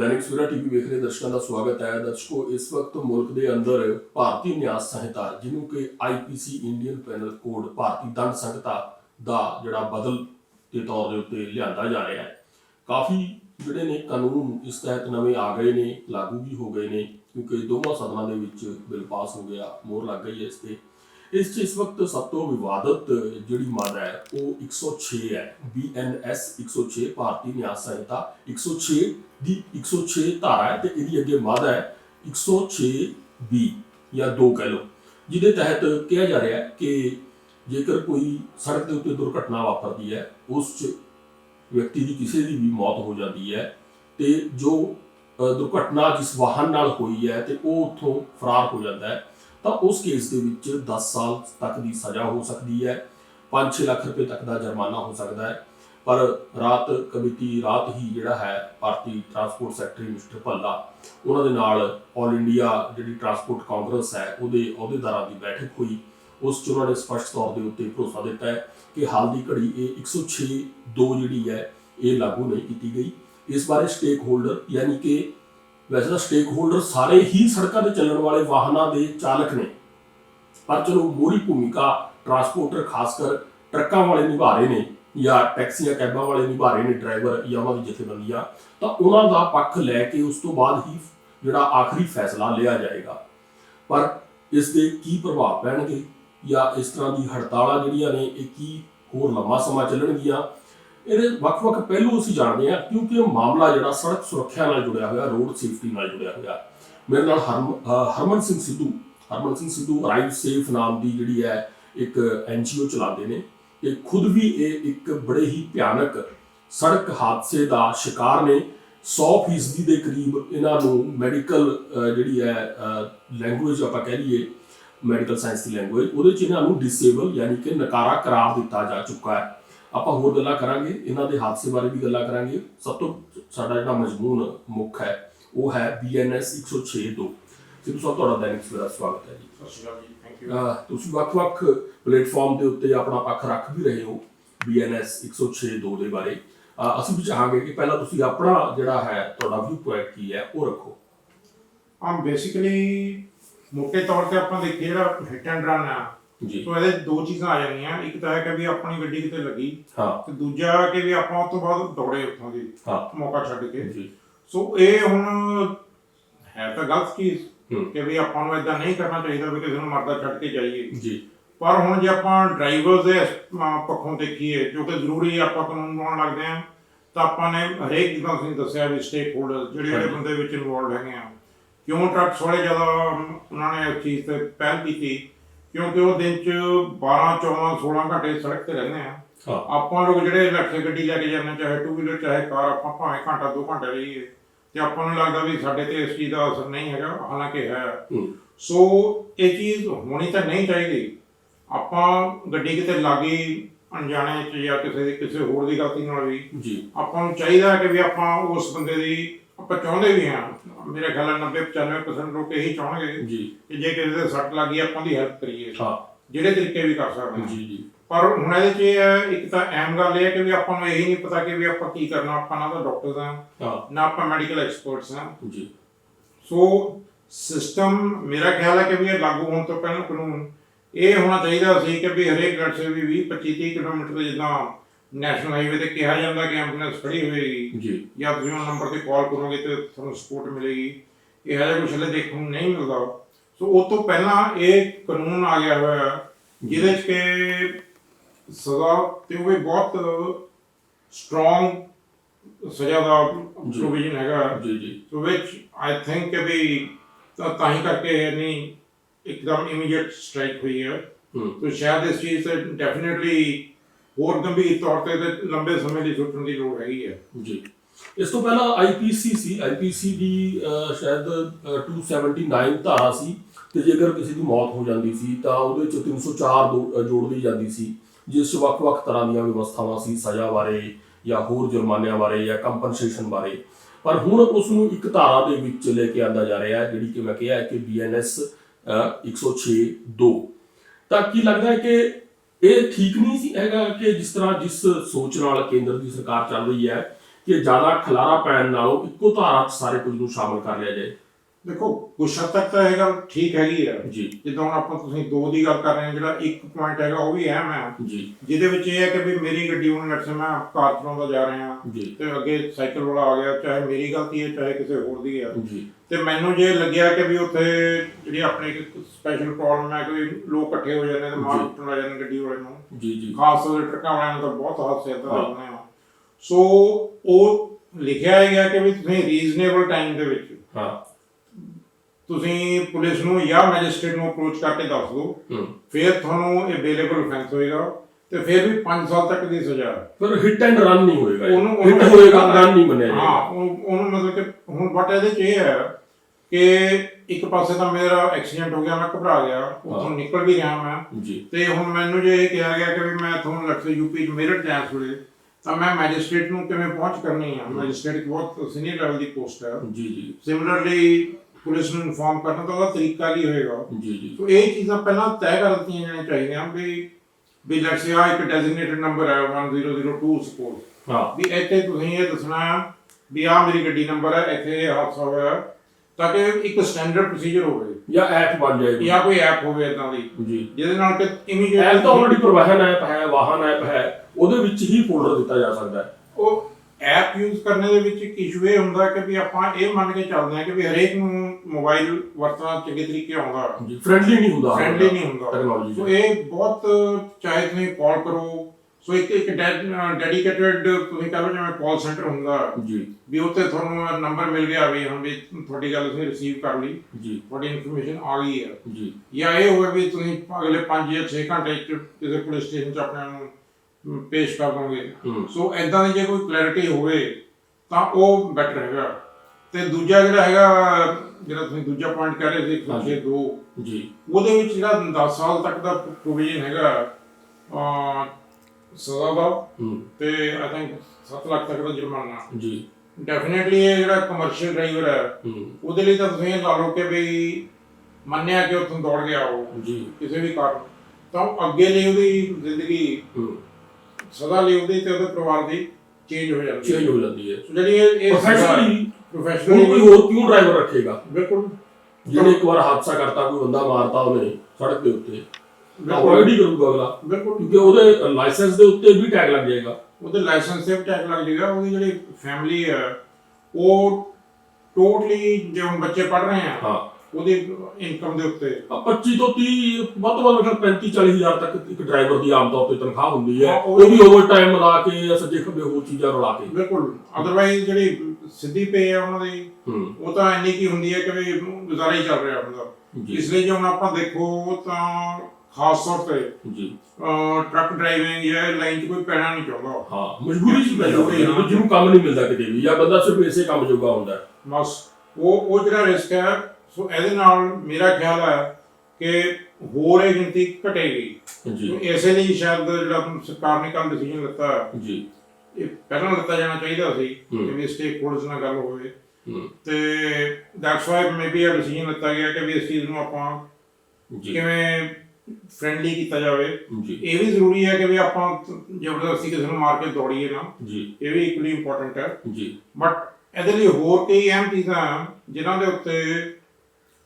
Dainik Savera TV ਵੇਖ ਰਹੇ ਦਰਸ਼ਕਾਂ ਦਾ ਸਵਾਗਤ ਹੈ। ਦਰਸ਼ਕੋ, ਇਸ ਵਕਤ ਮੁਲਕ ਦੇ ਅੰਦਰ ਭਾਰਤੀ ਨਿਆਂ ਸੰਹਿਤਾ, ਜਿਹਨੂੰ ਕਿ ਆਈਪੀਸੀ ਇੰਡੀਅਨ ਪੈਨਲ ਕੋਡ ਭਾਰਤੀ ਦੰਡ ਸੰਹਿਤਾ ਦਾ ਜਿਹੜਾ ਬਦਲ ਦੇ ਤੌਰ ਦੇ ਉੱਤੇ ਲਿਆਂਦਾ ਜਾ ਰਿਹਾ ਹੈ। ਕਾਫੀ ਜਿਹੜੇ ਨੇ ਕਾਨੂੰਨ ਇਸ ਤਹਿਤ ਨਵੇਂ ਆ ਗਏ ਨੇ, ਲਾਗੂ ਵੀ ਹੋ ਗਏ ਨੇ, ਕਿਉਂਕਿ ਦੋਵਾਂ ਸਦਨਾਂ ਦੇ ਵਿੱਚ ਬਿੱਲ ਪਾਸ ਹੋ ਗਿਆ, ਮੋਹਰ ਲੱਗ ਗਈ ਹੈ ਇਸ ਤੇ। ਇਸ ਇਸ ਵਕਤ ਸਭ ਤੋਂ ਵਿਵਾਦਤ ਜਿਹੜੀ ਮਦ ਹੈ, ਉਹ 106 ਹੈ। BNS 106 ਭਾਰਤੀ ਨਿਆਂ ਸੰਹਿਤਾ 106 ਦੀ 106 ਧਾਰਾ ਹੈ ਤੇ ਇਹਦੀ ਅੱਗੇ ਮਦ ਹੈ 106 ਬੀ ਜਾਂ 2 ਕਹਿ ਲਓ, ਜਿਹਦੇ ਤਹਿਤ ਕਿਹਾ ਜਾ ਰਿਹਾ ਹੈ ਕਿ ਜੇਕਰ ਕੋਈ ਸੜਕ ਦੇ ਉੱਤੇ ਦੁਰਘਟਨਾ ਵਾਪਰਦੀ ਹੈ, ਉਸ 'ਚ ਵਿਅਕਤੀ ਦੀ ਕਿਸੇ ਦੀ ਵੀ ਮੌਤ ਹੋ ਜਾਂਦੀ ਹੈ ਤੇ ਜੋ ਦੁਰਘਟਨਾ ਜਿਸ ਵਾਹਨ ਨਾਲ ਹੋਈ ਹੈ ਤੇ ਉਹ ਉੱਥੋਂ ਫਰਾਰ ਹੋ ਜਾਂਦਾ ਹੈ, ਤਾਂ ਉਸ ਕੇਸ ਦੇ ਵਿੱਚ 10 ਸਾਲ ਤੱਕ ਦੀ ਸਜ਼ਾ ਹੋ ਸਕਦੀ ਹੈ 5-6 ਲੱਖ ਰੁਪਏ ਤੱਕ ਦਾ ਜੁਰਮਾਨਾ ਹੋ ਸਕਦਾ ਹੈ। ਪਰ ਰਾਤ ਕਮੇਟੀ, ਰਾਤ ਹੀ ਜਿਹੜਾ ਹੈ ਭਾਰਤੀ ਟਰਾਂਸਪੋਰਟ ਸੈਕਟਰੀ ਮਿਸਟਰ ਭੱਲਾ, ਉਹਨਾਂ ਦੇ ਨਾਲ ਆਲ ਇੰਡੀਆ ਜਿਹੜੀ ਟਰਾਂਸਪੋਰਟ ਕਾਂਗਰਸ ਹੈ, ਉਹਦੇ ਅਹੁਦੇਦਾਰਾਂ ਦੀ ਬੈਠਕ ਹੋਈ। ਉਸ 'ਚ ਉਹਨਾਂ ਨੇ ਸਪਸ਼ਟ ਤੌਰ ਦੇ ਉੱਤੇ ਭਰੋਸਾ ਦਿੱਤਾ ਹੈ ਕਿ ਹਾਲ ਦੀ ਘੜੀ ਇਹ 106 2 ਜਿਹੜੀ ਹੈ, ਇਹ ਲਾਗੂ ਨਹੀਂ ਕੀਤੀ ਗਈ। ਇਸ ਬਾਰੇ ਸਟੇਕ ਹੋਲਡਰ ਯਾਨੀ ਕਿ ਵੈਸੇ ਤਾਂ ਸਟੇਕ ਹੋਲਡਰ ਸਾਰੇ ਹੀ ਸੜਕਾਂ ਤੇ ਚੱਲਣ ਵਾਲੇ ਵਾਹਨਾਂ ਦੇ ਚਾਲਕ ਨੇ। ਪਰ ਚਲੋ ਮੋਰੀ ਭੂਮਿਕਾ ਟਰਾਂਸਪੋਰਟਰ ਖਾਸ ਕਰ ਟਰੱਕਾਂ ਵਾਲੇ ਨਿਭਾ ਰਹੇ ਨੇ। ਜਾਂ ਟੈਕਸੀਆਂ ਕੈਬਾਂ ਵਾਲੇ ਨਿਭਾ ਰਹੇ ਨੇ, ਡਰਾਈਵਰ ਜਾਂ ਉਹਨਾਂ ਦੀ ਜਥੇਬੰਦੀਆਂ ਤਾਂ ਉਹਨਾਂ ਦਾ ਪੱਖ ਲੈ ਕੇ ਉਸ ਤੋਂ ਬਾਅਦ ਹੀ ਜਿਹੜਾ ਆਖਰੀ ਫੈਸਲਾ ਲਿਆ ਜਾਏਗਾ। ਪਰ ਇਸ ਦੇ ਕੀ ਪ੍ਰਭਾਵ ਪੈਣਗੇ ਜਾਂ ਇਸ ਤਰ੍ਹਾਂ ਦੀ ਹੜਤਾਲਾਂ ਜਿਹੜੀਆਂ ਨੇ, ਇਹ ਕੀ ਹੋਰ ਲੰਮਾ ਸਮਾਂ ਚੱਲਣਗੀਆਂ? ਇਹਦੇ ਵੱਖ-ਵੱਖ ਪਹਿਲੂ ਅਸੀਂ ਜਾਣਦੇ ਹਾਂ, ਕਿਉਂਕਿ ਮਾਮਲਾ ਜਿਹੜਾ ਸੜਕ ਸੁਰੱਖਿਆ ਨਾਲ ਜੁੜਿਆ ਹੋਇਆ ਰੋਡ ਸੇਫਟੀ ਨਾਲ ਜੁੜਿਆ ਹੋਇਆ। ਮੇਰੇ ਨਾਲ ਹਰਮ- ਹਰਮਨ ਸਿੰਘ ਸਿੱਧੂ, ਹਰਮਨ ਸਿੰਘ ਸਿੱਧੂ ਰਾਈਟ ਸੇਫ ਨਾਮ ਦੀ ਜਿਹੜੀ ਹੈ, ਇੱਕ ਐਨਜੀਓ ਚਲਾਉਂਦੇ ਨੇ। ਤੇ ਖੁਦ ਵੀ ਇਹ ਇੱਕ ਬੜੇ ਹੀ ਭਿਆਨਕ ਸੜਕ ਹਾਦਸੇ ਦਾ ਸ਼ਿਕਾਰ ਨੇ 100% ਦੇ ਕਰੀਬ ਇਹਨਾਂ ਨੂੰ ਮੈਡੀਕਲ ਜਿਹੜੀ ਹੈ ਲੈਂਗੁਏਜ ਆਪਾਂ ਕਹਿ ਲਈਏ ਮੈਡੀਕਲ ਸਾਇੰਸ ਦੀ ਲੈਂਗੁਏਜ ਉਹਦੇ ਚ ਇਹਨਾਂ ਨੂੰ ਡਿਸੇਬਲ ਯਾਨੀ ਕਿ ਨਕਾਰਾ ਕਰਾਰ ਦਿੱਤਾ ਜਾ ਚੁੱਕਾ ਹੈ। ਆਪਾਂ ਹੋਰ ਗੱਲਾਂ ਕਰਾਂਗੇ, ਇਹਨਾਂ ਦੇ ਹਾਦਸੇ ਬਾਰੇ ਵੀ ਗੱਲਾਂ ਕਰਾਂਗੇ। ਸਭ ਤੋਂ ਸਾਡਾ ਜਿਹੜਾ ਮਜ਼ਮੂਨ ਮੁੱਖ ਹੈ, ਉਹ ਹੈ BNS 106 ਤੋਂ। ਸਿੱਧੂ ਸਾਹਿਬ, ਤੁਹਾਡਾ ਦੈਨਿਕ ਸਵੇਰਾ ਸਵਾਗਤ ਹੈ ਜੀ। ਸਤਿ ਸ਼੍ਰੀ ਅਕਾਲ ਜੀ। ਤੁਸੀਂ ਵੱਖ-ਵੱਖ ਪਲੇਟਫਾਰਮ ਦੇ ਉੱਤੇ ਆਪਣਾ ਪੱਖ ਰੱਖ ਵੀ ਰਹੇ ਹੋ BNS 106 2 ਦੇ ਬਾਰੇ। ਅਸੀਂ ਵੀ ਚਾਹਾਂਗੇ ਕਿ ਪਹਿਲਾਂ ਤੁਸੀਂ ਆਪਣਾ ਜਿਹੜਾ ਹੈ ਤੁਹਾਡਾ ਵਿਊ ਪੁਆਇੰਟ ਕੀ ਹੈ ਉਹ ਰੱਖੋ। ਆਮ ਬੇਸਿਕਲੀ ਮੋٹے ਤੌਰ ਤੇ ਆਪਾਂ ਦੇਖੀਏ ਜਿਹੜਾ ਹਿੱਟ ਐਂਡ ਰਨ ਆ ਜੀ। ਸੋ ਇਹਦੇ ਦੋ ਚੀਜ਼ਾਂ ਆ ਜਾਂਦੀਆਂ। ਇੱਕ ਤਾਂ ਹੈ ਕਿ ਵੀ ਆਪਣੀ ਗੱਡੀ ਕਿਤੇ ਲੱਗੀ ਹਾਂ। ਤੇ ਦੂਜਾ ਕਿ ਵੀ ਆਪਾਂ ਉਸ ਤੋਂ ਬਾਅਦ ਦੌੜੇ ਉੱਥੋਂ ਦੀ ਹਾਂ। ਮੌਕਾ ਛੱਡ ਕੇ। ਜੀ। ਸੋ ਇਹ ਹੁਣ ਹੈ ਤਾਂ ਗਲਤ ਚੀਜ਼। ਕਿ ਵੀ ਆਪਾਂ ਨੂੰ ਇਦਾਂ ਨਹੀਂ ਕਰਨਾ ਚਾਹੀਦਾ ਵੀ ਕਿਸੇ ਨੂੰ ਮਰਦਾ ਛੱਡ ਕੇ ਜਾਈਏ। ਜੀ। ਪਰ ਹੁਣ ਜੇ ਆਪਾਂ ਡਰਾਈਵਰਸ ਦੇ ਪੱਖੋਂ ਦੇਖੀਏ ਜੋ ਕਿ ਜ਼ਰੂਰੀ ਆਪਾਂ ਕਾਨੂੰਨ ਬਣਾਉਣ ਲੱਗਦੇ ਆ ਤਾਂ ਆਪਾਂ ਨੇ ਹਰੇਕ ਜਿੱਦਾਂ ਤੁਸੀਂ ਦੱਸਿਆ ਵੀ ਸਟੇਕ ਹੋਲਡਰ ਜਿਹੜੇ ਜਿਹੜੇ। ਬੰਦੇ ਵਿੱਚ ਇਨਵੋਲਡ ਹੈਗੇ ਆ ਕਿਉਂ ਟਰੱਕਸ ਵਾਲੇ ਜ਼ਿਆਦਾ ਉਹਨਾਂ ਨੇ ਇਸ ਚੀਜ਼ ਤੇ ਪਹਿਲ ਕੀਤੀ? ਕਿਉਂਕਿ ਉਹ ਦਿਨ ਚ 12 14 16 ਘੰਟੇ ਸੜਕ ਤੇ ਰਹਿੰਦੇ ਆ। ਆਪਾਂ ਲੋਕ ਜਿਹੜੇ ਇਲੈਕਟ੍ਰਿਕ ਗੱਡੀ ਲੈ ਕੇ ਜਾਂਦੇ ਚਾਹੇ ਟੂ ਵੀਲਰ ਚਾਹੇ ਕਾਰ ਆਪਾਂ ਭਾਵੇਂ ਘੰਟਾ ਦੋ ਘੰਟੇ ਰਹੀਏ। ਤੇ ਆਪਾਂ ਨੂੰ ਲੱਗਦਾ ਵੀ ਸਾਡੇ ਤੇ ਇਸ ਚੀਜ਼ ਦਾ ਅਸਰ ਨਹੀਂ ਹੈਗਾ ਹਾਲਾਂਕਿ ਹੈ। ਸੋ ਇਹ ਚੀਜ਼ ਹੋਣੀ ਤਾਂ ਨਹੀਂ ਚਾਹੀਦੀ। ਆਪਾਂ ਗੱਡੀ ਕਿਤੇ ਲਾਗੀ ਅਣਜਾਣੇ ਚ ਜਾਂ ਕਿਸੇ ਦੀ ਕਿਸੇ ਹੋਰ ਦੀ ਗਲਤੀ ਨਾਲ ਵੀ ਜੀ। ਆਪਾਂ ਨੂੰ ਚਾਹੀਦਾ ਕਿ ਵੀ ਆਪਾਂ ਉਸ ਬੰਦੇ ਦੀ ਆਪਾਂ ਚਾਹੁੰਦੇ ਵੀ ਹਾਂ। ਮੇਰੇ ਖਿਆਲ ਨਾਲ 90 95% ਲੋਕ ਇਹੀ ਚਾਹਣਗੇ ਜੀ। ਕਿ ਜੇ ਕਿਸੇ ਦੇ ਸੱਟ ਲੱਗੀ ਆਪਾਂ ਦੀ ਹੈਲਪ ਕਰੀਏ। ਹਾਂ। ਜਿਹੜੇ ਤਰੀਕੇ ਵੀ ਕਰ ਸਕਦੇ ਹਾਂ। ਜੀ ਜੀ। ਪਰ ਹੁਣ ਇਹਦੇ 'ਚ ਇਹ ਹੈ ਇੱਕ ਤਾਂ ਅਹਿਮ ਗੱਲ ਇਹ ਹੈ ਕਿ ਵੀ ਆਪਾਂ ਨੂੰ ਇਹੀ ਨਹੀਂ ਪਤਾ ਕਿ ਵੀ ਆਪਾਂ ਕੀ ਕਰਨਾ ਆਪਾਂ ਨਾ ਤਾਂ ਡਾਕਟਰਸ ਹਾਂ ਨਾ ਆਪਾਂ ਮੈਡੀਕਲ ਐਕਸਪਰਟਸ ਹਾਂ। ਜੀ। ਸੋ ਸਿਸਟਮ ਮੇਰਾ ਖਿਆਲ ਹੈ ਕਿ ਵੀ ਇਹ ਲਾਗੂ ਹੋਣ ਤੋਂ ਪਹਿਲਾਂ ਕਾਨੂੰਨ ਇਹ ਹੋਣਾ ਚਾਹੀਦਾ ਸੀ ਕਿ ਵੀ ਹਰੇਕ ਗੱਡ ਸੇ ਵੀ 20 25 30 ਕਿਲੋਮੀਟਰ ਤੇ ਜਿੱਦਾਂ ਨੈਸ਼ਨਲ ਹਾਈਵੇ ਤੇ ਕਿਹਾ ਜਾਂਦਾ ਕਿ ਐਂਬੂਲੈਂਸ ਖੜੀ ਹੋਏਗੀ ਜੀ। ਜਾਂ ਤੁਸੀਂ ਉਹ ਨੰਬਰ ਤੇ ਕਾਲ ਕਰੋਗੇ ਤੇ ਤੁਹਾਨੂੰ ਸਪੋਰਟ ਮਿਲੇਗੀ। ਇਹ ਹਜੇ ਕੁਛ ਹਲੇ ਦੇਖਣ ਨੂੰ ਨਹੀਂ ਮਿਲਦਾ। ਸੋ ਉਹ ਤੋਂ ਪਹਿਲਾਂ ਇਹ ਕਾਨੂੰਨ ਆ ਗਿਆ ਹੋਇਆ ਹੈ, ਜਿਹਦੇ 'ਚ ਕਿ ਸਜ਼ਾ ਤੇ ਉਹ ਵੀ ਬਹੁਤ ਸਟਰੋਂਗ ਸਜ਼ਾ ਦਾ। ਪ੍ਰੋਵੀਜ਼ਨ ਹੈਗਾ। ਜੀ ਜੀ। ਸੋ which I think ਕਿ ਵੀ ਤਾਂ ਹੀ ਕਰਕੇ ਨਹੀਂ ਇੱਕਦਮ ਇਮੀਡੀਏਟ ਸਟ੍ਰਾਈਕ ਹੋਈ ਹੈ। ਤੋ ਸ਼ਾਇਦ ਇਸ ਚੀਜ਼ ਤੇ ਡੈਫੀਨਿਟਲੀ ਹੋਰ ਗੰਭੀਰ ਤੌਰ ਤੇ ਲੰਬੇ ਸਮੇਂ ਲਈ ਸੋਚਣ ਦੀ ਲੋੜ ਹੈਗੀ ਹੈ। ਜੀ। ਇਸ ਤੋਂ ਪਹਿਲਾਂ ਆਈਪੀਸੀ ਸੀ। ਆਈਪੀਸੀ ਦੀ ਸ਼ਾਇਦ ਅਹ, 279 ਧਾਰਾ ਸੀ। ਤੇ ਜੇਕਰ ਕਿਸੇ ਦੀ ਮੌਤ ਹੋ ਜਾਂਦੀ ਸੀ ਤਾਂ ਉਹਦੇ ਚ 304 ਦੋ- ਅਹ, ਜੋੜ ਦੀ ਜਾਂਦੀ ਸੀ। ਜਿਸ 'ਚ ਵੱਖ-ਵੱਖ ਤਰ੍ਹਾਂ ਦੀਆਂ ਵਿਵਸਥਾਵਾਂ ਸੀ, ਸਜ਼ਾ ਬਾਰੇ ਜਾਂ ਹੋਰ ਜੁਰਮਾਨਿਆਂ ਬਾਰੇ ਜਾਂ ਕੰਪਨਸੇਸ਼ਨ ਬਾਰੇ। ਪਰ ਹੁਣ ਉਸ ਨੂੰ ਇੱਕ ਧਾਰਾ ਦੇ ਵਿੱਚ ਲੈ ਕੇ ਆਂਦਾ ਜਾ ਰਿਹਾ ਹੈ, ਜਿਹੜੀ ਕਿ ਮੈਂ ਕਿਹਾ ਹੈ ਕਿ BNS 106 2 ਤਾਂ ਕੀ ਲੱਗਦਾ ਹੈ ਕਿ ਇਹ ਠੀਕ ਨਹੀਂ ਸੀ ਹੈਗਾ ਕਿ ਜਿਸ ਤਰ੍ਹਾਂ ਜਿਸ ਸੋਚ ਨਾਲ ਕੇਂਦਰ ਦੀ ਸਰਕਾਰ ਚੱਲ ਰਹੀ ਹੈ ਕਿ ਕਿ ਜ਼ਿਆਦਾ ਖਲਾਰਾ ਪੈਣ ਨਾਲੋਂ ਇੱਕੋ ਧਾਰਾ 'ਚ ਸਾਰੇ ਕੁਝ ਨੂੰ ਸ਼ਾਮਲ ਕਰ ਲਿਆ ਜਾਏ? ਦੇਖੋ ਕੁਛ ਹੱਦ ਤੱਕ ਤਾਂ ਇਹ ਗੱਲ ਠੀਕ ਹੈਗੀ ਆ। ਜੀ। ਜਿੱਦਾਂ ਹੁਣ ਆਪਾਂ ਤੁਸੀਂ ਦੋ ਦੀ ਗੱਲ ਕਰ ਰਹੇ ਹੋ ਜਿਹੜਾ ਇੱਕ ਪੁਆਇੰਟ ਹੈਗਾ ਉਹ ਵੀ ਅਹਿਮ ਹੈ। ਜੀ। ਜਿਹਦੇ ਵਿੱਚ ਇਹ ਹੈ ਕਿ ਵੀ ਮੇਰੀ ਗੱਡੀ ਹੁਣ ਲੈਟਸ ਮੈਂ ਕਾਰ ਚਲਾਉਂਦਾ ਜਾ ਰਿਹਾ ਤੇ ਅੱਗੇ ਸਾਈਕਲ ਵਾਲਾ ਆ ਗਿਆ ਚਾਹੇ ਮੇਰੀ ਗਲਤੀ ਹੈ ਚਾਹੇ ਕਿਸੇ ਹੋਰ ਦੀ ਹੈ। ਜੀ। ਤੇ ਮੈਨੂੰ ਜੇ ਲੱਗਿਆ ਕਿ ਵੀ ਉੱਥੇ ਜਿਹੜੀ ਆਪਣੀ ਸਪੈਸ਼ਲ ਪ੍ਰੋਬਲਮ ਹੈ ਕਿ ਲੋਕ ਇਕੱਠੇ ਹੋ ਜਾਂਦੇ ਨੇ ਮਾਰ ਜੀ। ਕੁੱਟਣ ਲੱਗ ਜਾਂਦੇ ਗੱਡੀ ਵਾਲੇ ਨੂੰ। ਜੀ ਜੀ। ਖਾਸ ਤੌਰ ਤੇ ਟਰੱਕਾਂ ਵਾਲਿਆਂ ਨੂੰ ਤਾਂ ਬਹੁਤ ਹਾਦਸੇ ਹਾਂ। ਹੁੰਦੇ ਆ। ਸੋ ਉਹ ਲਿਖਿਆ ਗਿਆ ਕਿ ਵੀ ਤੁਸੀਂ ਰੀਜ਼ਨੇਬਲ ਟਾਈਮ ਦੇ ਵਿੱਚ ਹਾਂ। ਤੁਸੀਂ ਪੁਲਿਸ ਨੂੰ ਜਾਂ ਮੈਜਿਸਟ੍ਰੇਟ ਨੂੰ ਅਪਰੋਚ ਕਰਕੇ ਦੱਸ ਦਿਓ। ਹੂੰ। ਫਿਰ ਤੁਹਾਨੂੰ ਇਹ ਬੇਲੇਬਲ ਅਫੈਂਸ ਹੋਏਗਾ ਤੇ ਫਿਰ ਵੀ 5 ਸਾਲ ਤੱਕ ਦੀ ਸਜ਼ਾ। ਹੈ ਪਰ ਹਿੱਟ ਐਂਡ ਰਨ ਨਹੀਂ ਹੋਏਗਾ ਉਹਨੂੰ ਹਿੱਟ ਹੋਏਗਾ ਰਨ ਨਹੀਂ ਮੰਨਿਆ ਹਾਂ ਉਹਨੂੰ ਮਤਲਬ ਕਿ ਹੁਣ ਬਟ ਇਹਦੇ ਚ ਇਹ ਹੈ ਕਿ ਇੱਕ ਪਾਸੇ ਤਾਂ ਮੇਰਾ ਐਕਸੀਡੈਂਟ ਹੋ ਗਿਆ ਮੈਂ ਘਬਰਾ ਗਿਆ ਉੱਥੋਂ ਹਾਂ। ਨਿਕਲ ਵੀ ਰਿਹਾ ਮੈਂ। ਤੇ ਹੁਣ ਮੈਨੂੰ ਜੇ ਇਹ ਕਿਹਾ ਗਿਆ ਕਿ ਮੈਂ ਤੁਹਾਨੂੰ ਲੱਗੇ ਯੂਪੀ ਚ ਮੇਰਠ ਜਾਣ ਸੁੜੇ ਤਾਂ ਮੈਂ ਮੈਜਿਸਟ੍ਰੇਟ ਨੂੰ ਕਿਵੇਂ ਪਹੁੰਚ ਕਰਨੀ ਆ? ਮੈਜਿਸਟ੍ਰੇਟ ਬਹੁਤ ਸੀਨੀਅਰ ਲੈਵਲ ਦੀ ਪੋਸਟ ਹੈ। ਜੀ ਜੀ। ਸਿਮਿਲਰਲੀ ਪੁਲਿਸ ਨੂੰ ਇਨਫੋਰਮ ਕਰਨਾ ਤਾਂ ਉਹਦਾ ਤਰੀਕਾ ਕੀ ਹੋਏਗਾ? ਜੀ ਜੀ। ਸੋ ਇਹ ਚੀਜ਼ਾਂ ਪਹਿਲਾਂ ਤੈਅ ਕਰ ਦਿੱਤੀਆਂ ਜਾਣੀਆਂ ਚਾਹੀਦੀਆਂ ਵੀ ਵੀ ਲੈਟਸ ਸੇ ਆ ਇੱਕ ਡੈਜ਼ਿਗਨੇਟਡ ਨੰਬਰ ਹੈ 1002 ਸਪੋਜ਼ ਹਾਂ। ਵੀ ਇੱਥੇ ਤੁਸੀਂ ਇਹ ਦੱਸਣਾ ਵੀ ਆ ਮੇਰੀ ਗੱਡੀ ਨੰਬਰ ਹੈ ਇੱਥੇ ਹਾਦਸਾ ਹੋਇਆ ਤਾਂ ਕਿ ਇੱਕ ਸਟੈਂਡਰਡ ਪ੍ਰੋਸੀਜਰ ਹੋਵੇ। ਜਾਂ ਐਪ ਬਣ ਜਾਏਗੀ ਜਾਂ ਕੋਈ ਐਪ ਹੋਵੇ ਇਦਾਂ ਦੀ। ਜੀ। ਜਿਹਦੇ ਨਾਲ ਕਿ ਐਪ ਤਾਂ ਇਮੀਡੀਏਟ ਆਲਰੇਡੀ ਪਰਿਵਾਹਨ ਐਪ ਹੈ ਵਾਹਨ ਐਪ ਹੈ ਉਹਦੇ ਵਿੱਚ ਹੀ ਫੋਲਡਰ ਦਿੱਤਾ ਜਾ ਸਕਦਾ ਹੈ। ਉਹ ਐਪ ਯੂਜ਼ ਕਰਨ ਦੇ ਵਿੱਚ ਇੱਕ ਇਸ਼ੂ ਇਹ ਹੁੰਦਾ ਕਿ ਵੀ ਆਪਾਂ ਇਹ ਮੰਨ ਕੇ ਚੱਲਦੇ ਹਾਂ ਕਿ ਵੀ ਹਰੇਕ ਨੂੰ ਮੋਬਾਈਲ ਵਰਤਣਾ ਚੰਗੇ ਤਰੀਕੇ ਆਉਂਦਾ। ਜੀ ਫ੍ਰੈਂਡਲੀ ਨਹੀਂ ਹੁੰਦਾ ਫ੍ਰੈਂਡਲੀ ਨਹੀਂ ਹੁੰਦਾ। ਟੈਕਨੋਲੋਜੀ ਸੋ ਇਹ ਬਹੁਤ ਚਾਹੇ ਤੁਸੀਂ ਕਾਲ ਕਰੋ। ਸੋ ਇੱਕ ਇੱਕ ਡੈਡੀਕੇਟਡ ਤੁਸੀਂ ਕਹ ਜਿਵੇਂ ਕਾਲ ਸੈਂਟਰ ਹੁੰਦਾ। ਜੀ। ਵੀ ਉੱਥੇ ਤੁਹਾਨੂੰ ਨੰਬਰ ਮਿਲ ਗਿਆ ਵੀ ਹੁਣ ਵੀ ਤੁਹਾਡੀ ਗੱਲ ਤੁਸੀਂ ਰਿਸੀਵ ਕਰ ਲਈ। ਜੀ। ਤੁਹਾਡੀ ਇਨਫੋਰਮੇਸ਼ਨ ਆ ਗਈ ਹੈ। ਜੀ। ਜਾਂ ਇਹ ਹੋਵੇ ਵੀ ਤੁਸੀਂ ਅਗਲੇ 5 ਜਾਂ 6 ਘੰਟੇ ਚ ਕਿਸੇ ਪੁਲਿਸ ਸਟੇਸ਼ਨ 'ਚ ਆਪਣੇ ਨੂੰ ਪੇਸ਼ ਕਰ ਦੋਗੇ। ਸੋ ਐਦਾਂ ਦੀ ਜੇ ਕੋਈ ਕਲੈਰਿਟੀ ਹੋਵੇ ਤਾਂ ਉਹ ਬੈਟਰ ਹੈਗਾ। ਤੇ ਦੂਜਾ ਜਿਹੜਾ ਹੈਗਾ ਜਿਹੜਾ ਤੁਸੀਂ ਦੂਜਾ ਪੁਆਇੰਟ ਕਹਿ ਰਹੇ ਸੀ ਹਾਂਜੀ। 102 ਜੀ। ਉਹਦੇ ਵਿੱਚ ਜਿਹੜਾ 10 ਸਾਲ ਤੱਕ ਦਾ ਪ੍ਰੋਵੀਜ਼ਨ ਹੈਗਾ ਅ ਸਜ਼ਾ ਦਾ ਹੂੰ। ਤੇ ਆਈ ਥਿੰਕ 7 ਲੱਖ ਤੱਕ ਦਾ ਜੁਰਮਾਨਾ। ਜੀ। ਡੈਫੀਨਿਟਲੀ ਇਹ ਜਿਹੜਾ ਕਮਰਸ਼ੀਅਲ ਡਰਾਈਵਰ ਹੈ ਹੂੰ। ਉਹਦੇ ਲਈ ਤਾਂ ਤੁਸੀਂ ਲਾ ਲਓ ਕਿ ਵੀ ਮੰਨਿਆ ਕਿ ਉੱਥੋਂ ਦੌੜ ਗਿਆ ਉਹ ਜੀ। ਕਿਸੇ ਵੀ ਕਾਰਨ। ਤਾਂ ਅੱਗੇ ਲਈ ਉਹਦੀ ਜ਼ਿੰਦਗੀ ਹੂੰ। ਸਦਾ ਲਈ ਉਹਦੀ ਤੇ ਉਹਦੇ ਪਰਿਵਾਰ ਦੀ ਚੇਂਜ ਹੋ ਜਾਂਦੀ ਚੇਂਜ ਹੋ ਜਾਂਦੀ ਹੈ। ਸੋ ਜਿਹੜੀ ਇਹ ਇਹ ਪ੍ਰੋਫੈਸ਼ਨਲੀ ਹੁਣ ਕੋਈ ਪ੍ਰੋਫੈਸ਼ਨਲੀ ਹੋਰ ਕਿਉਂ ਡਰਾਈਵਰ ਰੱਖੇਗਾ? ਬਿਲਕੁਲ। ਜਿਹਨੇ ਇੱਕ ਵਾਰ ਹਾਦਸਾ ਕਰਤਾ ਕੋਈ ਬੰਦਾ ਮਾਰਤਾ ਉਹਨੇ ਸੜਕ ਦੇ ਉੱਤੇ ਤਾਂ ਬਿਲਕੁਲ। ਅਵੋਇਡ ਹੀ ਕਰੂਗਾ ਅਗਲਾ। ਬਿਲਕੁਲ। ਕਿਉਂਕਿ ਉਹਦੇ ਲਾਇਸੈਂਸ ਦੇ ਉੱਤੇ ਵੀ ਟੈਗ ਲੱਗ ਜਾਏਗਾ। ਉਹਦੇ ਲਾਇਸੈਂਸ ਤੇ ਟੈਗ ਲੱਗ ਜਾਏਗਾ ਉਹਦੀ ਜਿਹੜੀ ਫੈਮਿਲੀ ਹੈ ਉਹ ਟੋਟਲੀ ਜੇ ਹੁਣ ਬੱਚੇ ਪੜ ਰਹੇ ਆ ਹਾਂ। ਉਹਦੀ ਇਨਕਮ ਦੇ ਉੱਤੇ। ਆ 25 ਤੋਂ 30 ਵੱਧ ਤੋਂ ਵੱਧ ਮਤਲਬ 35 40 ਹਜ਼ਾਰ ਤੱਕ ਇੱਕ ਡਰਾਈਵਰ ਦੀ ਆਮ ਤੌਰ ਤੇ ਤਨਖਾਹ ਹੁੰਦੀ ਹੈ। ਹਾਂ, ਉਹ ਉਹ ਵੀ ਓਵਰ ਟਾਈਮ ਲਾ ਕੇ ਸੱਜੇ ਖੱਬੇ ਹੋਰ ਚੀਜ਼ਾਂ ਰਲਾ ਕੇ। ਬਿਲਕੁਲ। ਅਦਰਵਾਈਜ਼ ਜਿਹੜੀ ਸਿੱਧੀ ਪੇ ਆ ਉਹਨਾਂ ਦੀ। ਹੂੰ। ਉਹ ਤਾਂ ਇੰਨੀ ਕੀ ਹੁੰਦੀ ਹੈ ਕਿ ਵੀ ਗੁਜ਼ਾਰਾ ਹੀ ਚੱਲ ਰਿਹਾ ਉਹਨਾਂ ਦਾ ਇਸ ਲਈ ਜੇ ਹੁਣ ਆਪਾਂ ਦੇਖੋ ਤਾਂ ਖਾਸ ਤੌਰ ਤੇ ਜੀ। ਟਰੱਕ ਡਰਾਈਵਿੰਗ ਜਾਂ ਲਾਈਨ 'ਚ ਕੋਈ ਪੈਣਾ ਨਹੀਂ ਚਾਹੁੰਦਾ। ਹਾਂ ਮਜਬੂਰੀ ਚ ਪੈ ਜਾਂਦੀ ਹੈ ਹਾਂ। ਜਿਹਨੂੰ ਕੰਮ ਨਹੀਂ ਮਿਲਦਾ ਕਿਤੇ ਵੀ ਜਾਂ ਬੰਦਾ ਸਿਰਫ ਇਸੇ ਕੰਮ ਜੋਗਾ ਹੁੰਦਾ। ਬਸ ਉਹ ਉਹ ਜਿਹੜਾ ਰਿਸਕ ਹੈ ਸੋ ਇਹਦੇ ਨਾਲ ਮੇਰਾ ਖਿਆਲ ਹੈ ਕਿ ਹੋਰ ਇਹ ਗਿਣਤੀ ਘਟੇਗੀ। ਜੀ। ਇਸੇ ਲਈ ਸ਼ਾਇਦ ਜਿਹੜਾ ਸਰਕਾਰ ਨੇ ਕੱਲ ਡਿਸੀਜਨ ਲਿੱਤਾ ਜੀ। ਇਹ ਪਹਿਲਾਂ ਲਿੱਤਾ ਜਾਣਾ ਚਾਹੀਦਾ ਸੀ। ਕਿ ਵੀ ਸਟੇਕ ਹੋਲਡਰਸ ਨਾਲ ਗੱਲ ਹੋਵੇ। ਤੇ ਦੈਟਸ ਵਾਈ ਮੇਬੀ ਇਹ ਡਿਸੀਜਨ ਲਿੱਤਾ ਗਿਆ ਕਿ ਵੀ ਇਸ ਚੀਜ਼ ਨੂੰ ਆਪਾਂ ਕਿਵੇਂ ਫ੍ਰੈਂਡਲੀ ਕੀਤਾ ਜਾਵੇ। ਇਹ ਵੀ ਜ਼ਰੂਰੀ ਹੈ ਕਿ ਵੀ ਆਪਾਂ ਜ਼ਬਰਦਸਤੀ ਕਿਸੇ ਨੂੰ ਮਾਰ ਕੇ ਦੌੜੀਏ ਨਾ। ਇਹ ਵੀ ਇਕੁਅਲੀ ਇੰਪੋਰਟੈਂਟ ਹੈ। ਜੀ। ਬਟ ਇਹਦੇ ਲਈ ਹੋਰ ਕਈ ਅਹਿਮ ਚੀਜ਼ਾਂ ਜਿਨ੍ਹਾਂ ਦੇ ਉੱਤੇ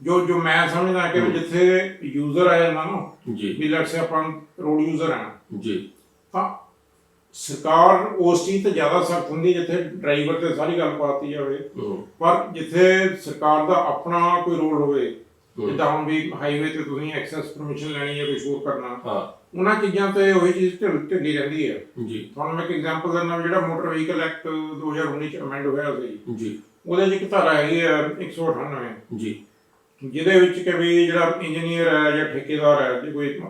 ਜੋ ਜੋ ਮੈਂ ਸਮਝਦਾ ਕਿ ਜਿੱਥੇ ਯੂਜ਼ਰ ਆ ਜਾਂਦਾ ਨਾ ਜੀ। ਵੀ ਲੈਟਸ ਸੇ ਆਪਾਂ ਰੋਡ ਯੂਜ਼ਰ ਆ। ਜੀ। ਤਾਂ ਸਰਕਾਰ ਉਸ ਚੀਜ਼ ਤੇ ਜ਼ਿਆਦਾ ਸਖਤ ਹੁੰਦੀ ਜਿੱਥੇ ਡਰਾਈਵਰ ਤੇ ਸਾਰੀ ਗੱਲ ਪਾਤੀ ਜਾਵੇ। ਪਰ ਜਿੱਥੇ ਸਰਕਾਰ ਦਾ ਆਪਣਾ ਕੋਈ ਰੋਲ ਹੋਵੇ। ਜਿੱਦਾਂ ਹੁਣ ਵੀ ਹਾਈਵੇ ਤੇ ਤੁਸੀਂ ਐਕਸੈਸ ਪਰਮਿਸ਼ਨ ਲੈਣੀ ਹੈ ਕੁਝ ਹੋਰ ਕਰਨਾ ਉਹਨਾਂ ਚੀਜ਼ਾਂ ਤੇ ਉਹੀ ਚੀਜ਼ ਢਿੱਲ ਢਿੱਲੀ ਰਹਿੰਦੀ ਹੈ। ਜੀ। ਤੁਹਾਨੂੰ ਮੈਂ ਇੱਕ ਐਗਜ਼ਾਮਪਲ ਦਿੰਦਾ ਜਿਹੜਾ ਮੋਟਰ ਵਹੀਕਲ ਐਕਟ 2019 ਚ ਅਮੈਂਡ ਹੋਇਆ ਸੀ। ਜੀ। ਉਹਦੇ 'ਚ ਇੱਕ ਧਾਰਾ ਹੈਗੀ ਹੈ 198 ਜੀ। ਜਿਹਦੇ ਵਿੱਚ ਕਿ ਵੀ ਜਿਹੜਾ ਇੰਜੀਨੀਅਰ ਹੈ ਜਾਂ ਠੇਕੇਦਾਰ ਹੈ ਜੇ ਕੋਈ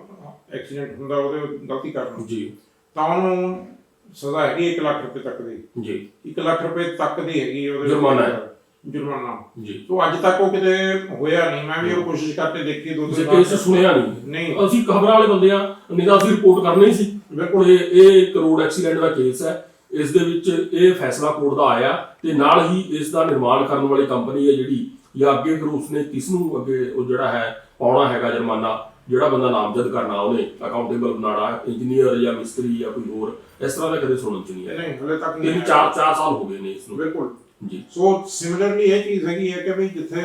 ਐਕਸੀਡੈਂਟ ਹੁੰਦਾ ਉਹਦੇ ਗਲਤੀ ਕਰਨ। ਜੀ। ਤਾਂ ਉਹਨੂੰ ਸਜ਼ਾ ਹੈਗੀ 1 ਲੱਖ ਰੁਪਏ ਤੱਕ ਦੀ। ਜੀ। 1 ਲੱਖ ਰੁਪਏ ਤੱਕ ਦੀ ਹੈਗੀ ਉਹਦੇ ਜੁਰਮਾਨਾ ਹੈ। ਜੁਰਮਾਨਾ। ਜੀ। ਸੋ ਅੱਜ ਤੱਕ ਉਹ ਕਿਤੇ ਹੋਇਆ ਨਹੀਂ। ਮੈਂ ਵੀ ਉਹ ਕੋਸ਼ਿਸ਼ ਕਰਕੇ ਦੇਖੀ ਦੋ ਤਿੰਨ ਕੇਸ ਸੁਣਿਆ ਨਹੀਂ। ਨਹੀਂ। ਅਸੀਂ ਖਬਰਾਂ ਵਾਲੇ ਬੰਦੇ ਆ ਨਹੀਂ ਤਾਂ ਅਸੀਂ ਰਿਪੋਰਟ ਕਰਨੀ ਸੀ। ਬਿਲਕੁਲ। ਤੇ ਇਹ ਇੱਕ ਰੋਡ ਐਕਸੀਡੈਂਟ ਦਾ ਕੇਸ ਹੈ। ਇਸ ਦੇ ਵਿੱਚ ਇਹ ਫੈਸਲਾ ਕੋਰਟ ਦਾ ਆਇਆ ਤੇ ਨਾਲ ਹੀ ਇਸ ਦਾ ਨਿਰਮਾਣ ਕਰਨ ਵਾਲੀ ਕੰਪਨੀ ਹੈ ਜਿਹੜੀ। ਜਾਂ ਅੱਗੇ ਫਿਰ ਉਸਨੇ ਕਿਸ ਨੂੰ ਅੱਗੇ ਉਹ ਜਿਹੜਾ ਹੈ ਪਾਉਣਾ ਹੈਗਾ ਜੁਰਮਾਨਾ। ਜਿਹੜਾ ਬੰਦਾ ਨਾਮਜ਼ਦ ਕਰਨਾ ਉਹਨੇ ਅਕਾਊਂਟੇਬਲ ਬਣਾਉਣਾ ਇੰਜੀਨੀਅਰ ਜਾਂ ਮਿਸਤਰੀ ਜਾਂ ਕੋਈ ਹੋਰ ਇਸ ਤਰ੍ਹਾਂ ਦਾ ਕਦੇ ਸੁਣਨ ਚ ਨਹੀਂ ਆਇਆ। ਨਹੀਂ ਹਲੇ ਤੱਕ ਨਹੀਂ ਤਿੰਨ। ਚਾਰ ਚਾਰ ਸਾਲ ਹੋ ਗਏ ਨੇ ਇਸ ਨੂੰ। ਬਿਲਕੁਲ। ਜੀ। ਸੋ ਸਿਮਿਲਰਲੀ ਇਹ ਚੀਜ਼ ਹੈਗੀ ਹੈ ਕਿ ਵੀ ਜਿੱਥੇ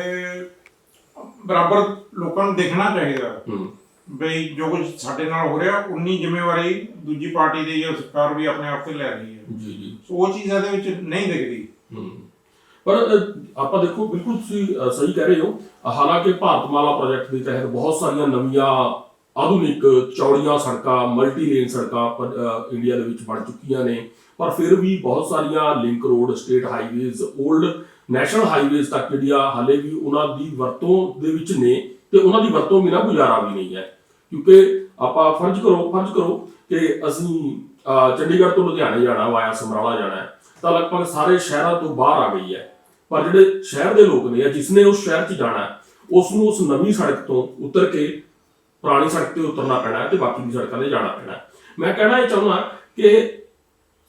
ਬਰਾਬਰ ਲੋਕਾਂ ਨੂੰ ਦੇਖਣਾ ਚਾਹੀਦਾ। ਹੂੰ। ਬਈ ਜੋ ਕੁਝ ਸਾਡੇ ਨਾਲ ਹੋ ਰਿਹਾ ਉਨੀ ਜ਼ਿੰਮੇਵਾਰੀ ਦੂਜੀ ਪਾਰਟੀ ਦੀ ਜਾਂ ਸਰਕਾਰ ਵੀ ਆਪਣੇ ਆਪ ਤੇ ਲੈ ਰਹੀ ਹੈ। ਜੀ ਜੀ। ਸੋ ਉਹ ਚੀਜ਼ ਇਹਦੇ ਵਿੱਚ ਨਹੀਂ ਦਿਖਦੀ। ਪਰ ਆਪਾਂ ਦੇਖੋ ਬਿਲਕੁਲ ਤੁਸੀਂ ਸਹੀ ਕਹਿ ਰਹੇ ਹੋ। ਅ, ਹਾਲਾਂਕਿ ਭਾਰਤਮਾਲਾ ਪ੍ਰੋਜੈਕਟ ਦੇ ਤਹਿਤ ਬਹੁਤ ਸਾਰੀਆਂ ਨਵੀਆਂ ਆਧੁਨਿਕ ਚੌੜੀਆਂ ਸੜਕਾਂ ਮਲਟੀ ਲੇਨ ਸੜਕਾਂ ਇੰਡੀਆ ਦੇ ਵਿੱਚ ਬਣ ਚੁੱਕੀਆਂ ਨੇ। ਪਰ ਫਿਰ ਵੀ ਬਹੁਤ ਸਾਰੀਆਂ link road state highways old national highways ਤੱਕ ਜਿਹੜੀਆਂ ਹਾਲੇ ਵੀ ਉਹਨਾਂ ਦੀ ਵਰਤੋਂ ਦੇ ਵਿੱਚ ਨੇ ਤੇ ਉਹਨਾਂ ਦੀ ਵਰਤੋਂ ਬਿਨਾਂ ਗੁਜ਼ਾਰਾ ਵੀ ਨਹੀਂ ਹੈ। ਕਿਉਂਕਿ ਆਪਾਂ ਫਰਜ਼ ਕਰੋ ਫਰਜ਼ ਕਰੋ ਕਿ ਅਸੀਂ ਚੰਡੀਗੜ੍ਹ ਤੋਂ ਲੁਧਿਆਣੇ ਜਾਣਾ ਵਾਇਆ ਸਮਰਾਲਾ ਜਾਣਾ ਤਾਂ ਲਗਭਗ ਸਾਰੇ ਸ਼ਹਿਰਾਂ ਤੋਂ ਬਾਹਰ ਆ ਗਈ ਹੈ। ਪਰ ਜਿਹੜੇ ਸ਼ਹਿਰ ਦੇ ਲੋਕ ਨੇ ਜਾਂ ਜਿਸਨੇ ਉਸ ਸ਼ਹਿਰ 'ਚ ਜਾਣਾ ਹੈ ਉਸ ਨੂੰ ਉਸ ਨਵੀਂ ਸੜਕ ਤੋਂ ਉਤਰ ਕੇ ਪੁਰਾਣੀ ਸੜਕ ਤੇ ਉਤਰਨਾ ਪੈਣਾ ਹੈ ਤੇ ਬਾਕੀ ਦੀ ਸੜਕਾਂ ਤੇ ਜਾਣਾ ਪੈਣਾ ਮੈਂ ਕਹਿਣਾ ਇਹ ਚਾਹੁੰਦਾ ਕਿ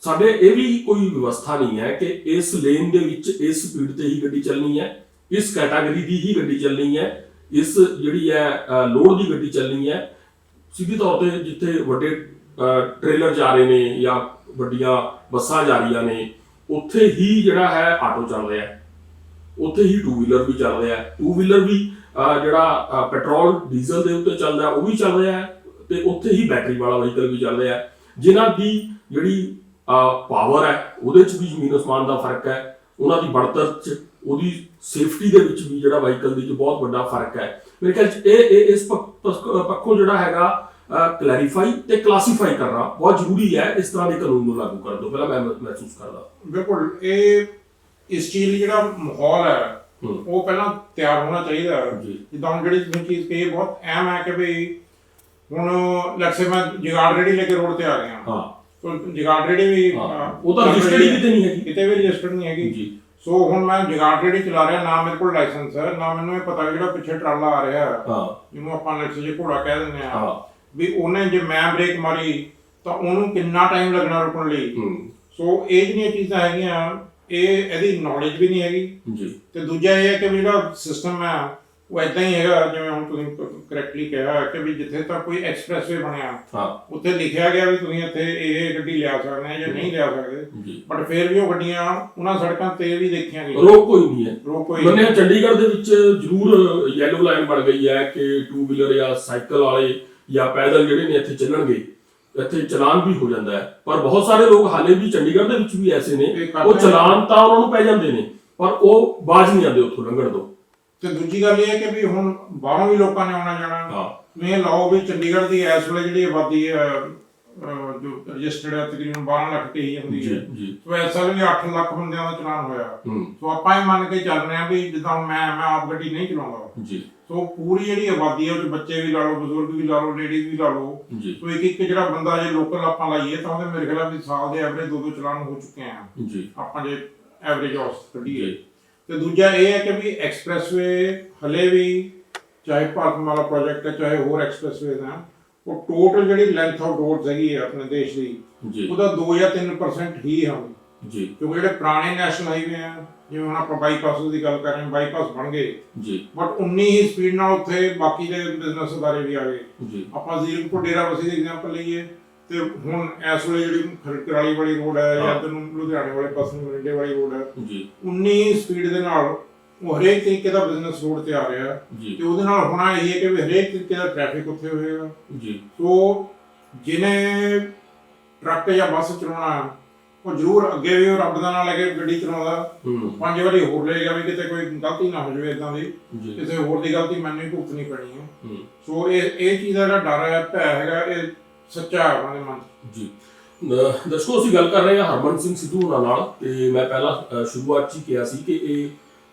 ਸਾਡੇ ਇਹ ਵੀ ਕੋਈ ਵਿਵਸਥਾ ਨਹੀਂ ਹੈ ਕਿ ਇਸ ਲੇਨ ਦੇ ਵਿੱਚ ਇਸ ਸਪੀਡ ਤੇ ਹੀ ਗੱਡੀ ਚੱਲਣੀ ਹੈ ਇਸ ਕੈਟਾਗਰੀ ਦੀ ਹੀ ਗੱਡੀ ਚੱਲਣੀ ਹੈ ਇਸ ਜਿਹੜੀ ਹੈ ਅ, ਲੋਡ ਦੀ ਗੱਡੀ ਚੱਲਣੀ ਹੈ। ਸਿੱਧੀ ਤੌਰ ਤੇ ਜਿੱਥੇ ਵੱਡੇ ਟ੍ਰੇਲਰ ਜਾ ਰਹੇ ਨੇ ਜਾਂ ਵੱਡੀਆਂ ਬੱਸਾਂ ਜਾ ਰਹੀਆਂ ਨੇ, ਉੱਥੇ ਹੀ ਜਿਹੜਾ ਹੈ ਆਟੋ ਚੱਲ ਰਿਹਾ ਹੈ। ਉੱਥੇ ਹੀ ਟੂ ਵੀਲਰ ਵੀ ਚੱਲ ਰਿਹਾ ਹੈ। ਟੂ ਵੀਲਰ ਵੀ ਜਿਹੜਾ ਪੈਟਰੋਲ ਡੀਜ਼ਲ ਦੇ ਉੱਤੇ ਚੱਲਦਾ ਉਹ ਵੀ ਚੱਲ ਰਿਹਾ ਹੈ ਤੇ ਉੱਥੇ ਹੀ ਬੈਟਰੀ ਵਾਲਾ ਵਹੀਕਲ ਵੀ ਚੱਲ ਰਿਹਾ ਹੈ, ਜਿਨ੍ਹਾਂ ਦੀ ਜਿਹੜੀ ਪਾਵਰ ਹੈ, ਉਹਦੇ 'ਚ ਵੀ ਜ਼ਮੀਨ ਅਸਮਾਨ ਦਾ ਫ਼ਰਕ ਹੈ। ਉਹਨਾਂ ਦੀ ਬਣਤਰ 'ਚ, ਉਹਦੀ ਸੇਫਟੀ ਦੇ ਵਿੱਚ ਵੀ ਜਿਹੜਾ ਵਹੀਕਲ ਦੇ ਵਿੱਚ ਬਹੁਤ ਵੱਡਾ ਫ਼ਰਕ ਹੈ। ਮੇਰੇ ਖਿਆਲ 'ਚ ਇਹ ਇਹ, ਇਸ ਪੱਖ- ਪੱਖ- ਪੱਖੋਂ ਜਿਹੜਾ ਹੈਗਾ ਕਲੈਰੀਫਾਈ ਤੇ ਕਲਾਸੀਫਾਈ ਕਰਨਾ ਬਹੁਤ ਜ਼ਰੂਰੀ ਹੈ ਇਸ ਤਰ੍ਹਾਂ ਦੇ ਕਾਨੂੰਨ ਨੂੰ ਲਾਗੂ ਕਰਨ ਤੋਂ ਪਹਿਲਾਂ ਮੈਂ ਮਹਿ- ਮਹਿਸੂਸ ਕਰਦਾ। ਬਿਲਕੁਲ ਇਹ ਇਸ ਚੀਜ਼ ਲਈ ਜਿਹੜਾ ਮਾਹੌਲ ਹੈ। ਉਹ ਪਹਿਲਾਂ ਤਿਆਰ ਹੋਣਾ ਚਾਹੀਦਾ ਹੈ। ਜਿੱਦਾਂ ਹੁਣ ਜਿਹੜੀ ਤੁਸੀਂ ਚੀਜ਼ ਕਹੀ ਬਹੁਤ ਅਹਿਮ ਹੈ ਕਿ ਵੀ ਹੁਣ ਸੇ ਮੈਂ ਜਗਾੜ ਰੇੜੀ ਲੈ ਕੇ ਰੋਡ ਤੇ ਆ ਗਿਆ। ਹਾਂ। ਤੋ ਜਗਾੜ ਰੇੜੀ ਵੀ ਉਹ ਤਾਂ ਰਹੀ ਹੀ ਕਿਤੇ ਨਹੀਂ ਹੈਗੀ। ਕਿਤੇ ਵੀ ਰਜਿਸਟਰਡ ਨਹੀਂ ਹੈਗੀ। ਜੀ। ਸੋ ਹੁਣ ਮੈਂ ਜਗਾੜ ਰੇੜੀ ਚਲਾ ਰਿਹਾ ਨਾ ਮੇਰੇ ਕੋਲ ਲਾਇਸੈਂਸ ਹੈ ਨਾ ਮੈਨੂੰ ਇਹ ਪਤਾ ਜਿਹੜਾ ਪਿੱਛੇ ਟਰਾਲਾ ਆ ਰਿਹਾ ਹੈ। ਜਿਹਨੂੰ ਆਪਾਂ ਲੈਟਸ ਜੇ ਘੋੜਾ ਕਹਿ ਦਿੰਦੇ ਆ ਹਾਂ। ਵੀ ਉਹਨੇ ਜੇ ਮੈਂ ਬ੍ਰੇਕ ਮਾਰੀ ਤਾਂ ਉਹਨੂੰ ਕਿੰਨਾ ਟਾਈਮ ਲੱਗਣਾ ਰੁਕਣ ਲਈ? ਹੂੰ। ਸੋ ਇਹ ਜਿਹੜੀਆਂ ਚੀਜ਼ਾਂ ਹੈਗੀਆਂ ਇਹ ਇਹਦੀ ਨੌਲੇਜ ਵੀ ਨਹੀਂ ਹੈਗੀ। ਜੀ। ਤੇ ਦੂਜਾ ਇਹ ਹੈ ਕਿ ਜਿਹੜਾ ਸਿਸਟਮ ਹੈ ਉਹ ਇਦਾਂ ਹੀ ਹੈਗਾ ਜਿਵੇਂ ਹੁਣ ਤੁਸੀਂ ਕਰੈਕਟਲੀ ਕਿਹਾ ਕਿ ਵੀ ਜਿੱਥੇ ਤੱਕ ਕੋਈ ਐਕਸਪ੍ਰੈਸਵੇ ਬਣਿਆ ਹਾਂ। ਉੱਥੇ ਲਿਖਿਆ ਗਿਆ ਵੀ ਤੁਸੀਂ ਇੱਥੇ ਇਹ ਗੱਡੀ ਲਿਆ ਸਕਦੇ ਜਾਂ ਨਹੀਂ ਲਿਆ ਸਕਦੇ। ਬਟ ਫਿਰ ਵੀ ਉਹ ਗੱਡੀਆਂ ਉਹਨਾਂ ਸੜਕਾਂ ਤੇ ਵੀ ਦੇਖੀਆਂ ਗਈਆਂ। ਰੋਕ ਕੋਈ ਨਹੀਂ ਹੈ। ਰੋਕ ਕੋਈ ਮੰਨਿਆ ਚੰਡੀਗੜ੍ਹ ਦੇ ਵਿੱਚ ਜ਼ਰੂਰ ਯੈਲੋ ਲਾਈਨ ਬਣ ਗਈ ਹੈ ਕਿ ਟੂ ਵੀਲਰ ਜਾਂ ਸਾਈਕਲ ਵਾਲੇ ਜਾਂ ਪੈਦਲ ਜਿਹੜੇ ਨੇ ਇੱਥੇ ਚੱਲਣਗੇ ਇੱਥੇ ਚਲਾਨ ਵੀ ਹੋ ਜਾਂਦਾ ਹੈ। ਪਰ ਬਹੁਤ ਸਾਰੇ ਲੋਕ ਹਾਲੇ ਵੀ ਚੰਡੀਗੜ੍ਹ ਦੇ ਵਿੱਚ ਵੀ ਐਸੇ ਨੇ ਉਹ। ਚਲਾਨ ਤਾਂ ਉਹਨਾਂ ਨੂੰ ਪੈ ਜਾਂਦੇ ਨੇ ਪਰ ਉਹ ਬਾਜ ਨਹੀਂ ਆਉਂਦੇ ਉੱਥੋਂ ਲੰਘਣ ਤੋਂ। ਤੇ ਦੂਜੀ ਗੱਲ ਇਹ ਹੈ ਕਿ ਵੀ ਹੁਣ ਬਾਹਰੋਂ ਵੀ ਲੋਕਾਂ ਨੇ ਆਉਣਾ ਜਾਣਾ। ਹਾਂ। ਇਹ ਲਾਓ ਵੀ ਚੰਡੀਗੜ੍ਹ ਦੀ ਇਸ ਵੇਲੇ ਜਿਹੜੀ ਆਬਾਦੀ ਹੈ ਜੋ ਰਜਿਸਟਰਡ ਹੈ ਤਕਰੀਬਨ 12 ਲੱਖ ਤੇ ਹੀ ਹੁੰਦੀ ਹੈ। ਸੋ ਇਸ ਸਾਲ ਵੀ 8 ਲੱਖ ਬੰਦਿਆਂ ਦਾ ਚਲਾਨ ਹੋਇਆ। ਸੋ ਆਪਾਂ ਇਹ ਮੰਨ ਕੇ ਚੱਲ ਰਹੇ ਹਾਂ ਵੀ ਜਿੱਦਾਂ ਮੈਂ ਮੈਂ ਆਪ ਗੱਡੀ ਨਹੀਂ ਚਲਾਉਂਦਾ। ਜੀ। ਸੋ ਪੂਰੀ ਜਿਹੜੀ ਆਬਾਦੀ ਹੈ ਉਹ 'ਚ ਬੱਚੇ ਵੀ ਲਾ ਲਓ ਬਜ਼ੁਰਗ ਵੀ ਲਾ ਲਓ ਲੇਡੀਜ਼ ਵੀ ਲਾ ਲਓ ਜੀ। ਸੋ ਇੱਕ ਇੱਕ ਜਿਹੜਾ ਬੰਦਾ ਜੇ ਲੋਕਲ ਆਪਾਂ ਲਾਈਏ ਤਾਂ ਉਹਦੇ ਮੇਰੇ ਖਿਆਲ ਵੀ ਸਾਲ ਦੇ ਐਵਰੇਜ ਦੋ ਦੋ ਚਲਾਨ ਹੋ ਚੁੱਕੇ ਆ। ਜੀ। ਆਪਾਂ ਜੇ ਐਵਰੇਜ ਔਸ ਕੱਢੀਏ ਤੇ ਦੂਜਾ ਇਹ ਹੈ ਕਿ ਵੀ ਐਕਸਪ੍ਰੈਸਵੇ ਹਲੇ ਵੀ ਚਾਹੇ ਭਾਰਤਮਾਲਾ ਪ੍ਰੋਜੈਕਟ ਹੈ ਚਾਹੇ ਹੋਰ ਐਕਸਪ੍ਰੈਸਵੇਜ਼ ਹਨ ਉਹ ਟੋਟਲ ਜਿਹੜੀ ਲੈਂਥ ਆਫ ਰੋਡਸ ਹੈਗੀ ਹੈ ਆਪਣੇ ਦੇਸ਼ ਦੀ ਉਹਦਾ 2 ਜਾਂ 3% ਹੀ ਹਨ ਜੀ। ਕਿਉਂਕਿ ਜਿਹੜੇ ਪੁਰਾਣੇ ਨੈਸ਼ਨਲ ਹਾਈਵੇ ਆ ਜਿਵੇਂ ਹੁਣ ਆਪਾਂ ਬਾਈਪਾਸ ਦੀ ਗੱਲ ਕਰ ਰਹੇ ਹਾਂ ਬਾਈਪਾਸ ਬਣ ਗਏ। ਜੀ। ਬਟ ਉਨੀ ਹੀ ਸਪੀਡ ਨਾਲ ਉੱਥੇ ਬਾਕੀ ਦੇ ਬਿਜ਼ਨਸ ਅਦਾਰੇ ਵੀ ਆ ਗਏ। ਜੀ। ਆਪਾਂ ਜ਼ੀਰਕਪੁਰ ਡੇਰਾ ਬਸੀ ਦੀ ਐਗਜ਼ਾਮਪਲ ਲਈਏ ਤੇ ਹੁਣ ਇਸ ਵੇਲੇ ਜਿਹੜੀ ਖਰਕਰਾਲੀ ਵਾਲੀ ਰੋਡ ਹੈ ਜਾਂ ਹਾਂ। ਤੈਨੂੰ ਲੁਧਿਆਣੇ ਵਾਲੇ ਪਾਸੇ ਨੂੰ ਮਰਿੰਡੇ ਵਾਲੀ ਰੋਡ ਹੈ ਜੀ। ਉਨੀ ਸਪੀਡ ਦੇ ਨਾਲ ਉਹ ਹਰੇਕ ਤਰੀਕੇ ਦਾ ਬਿਜ਼ਨਸ ਰੋਡ ਤੇ ਆ ਰਿਹਾ। ਤੇ ਉਹਦੇ ਨਾਲ ਹੋਣਾ ਇਹ ਹੈ ਕਿ ਹਰੇਕ ਤਰੀਕੇ ਦਾ ਟ੍ਰੈਫਿਕ ਉੱਥੇ ਹੋਏਗਾ। ਜੀ। ਸੋ ਜਿਹਨੇ ਟਰੱਕ ਜਾਂ ਬੱਸ ਚਲਾਉਣਾ ਉਹ ਜ਼ਰੂਰ ਅੱਗੇ ਵੀ ਉਹ ਰੱਬ ਦਾ ਨਾਮ ਲੈ ਕੇ ਗੱਡੀ ਚਲਾਉਂਦਾ। ਹੂੰ। ਪੰਜ ਵਾਰੀ ਹੋਰ ਲਏਗਾ ਵੀ ਕਿਤੇ ਕੋਈ ਗਲਤੀ ਨਾ ਹੋ ਜਾਵੇ ਇਦਾਂ ਦੀ। ਜੀ। ਕਿਸੇ ਹੋਰ ਦੀ ਗਲਤੀ ਮੈਨੂੰ ਹੀ ਭੁਗਤਣੀ ਪੈਣੀ ਹੈ। ਹੂੰ। ਸੋ ਇਹ ਇਹ ਚੀਜ਼ ਦਾ ਜਿਹੜਾ ਡਰ ਹੈ ਭੈ ਹੈਗਾ ਇਹ ਸੱਚਾ ਹੈ ਉਹਨਾਂ ਦੇ ਮਨ 'ਚ। ਜੀ। ਅਹ ਦਰਸ਼ਕੋ ਅਸੀਂ ਗੱਲ ਕਰ ਰਹੇ ਹਾਂ ਹਰਮਨ ਸਿੰਘ ਸਿੱਧੂ ਹੋਣਾ ਨਾਲ ਤੇ ਮੈਂ ਪਹਿਲਾਂ ਅਹ ਸ਼ੁਰੂਆਤ 'ਚ ਹੀ ਕਿਹਾ ਸੀ ਕਿ ਇਹ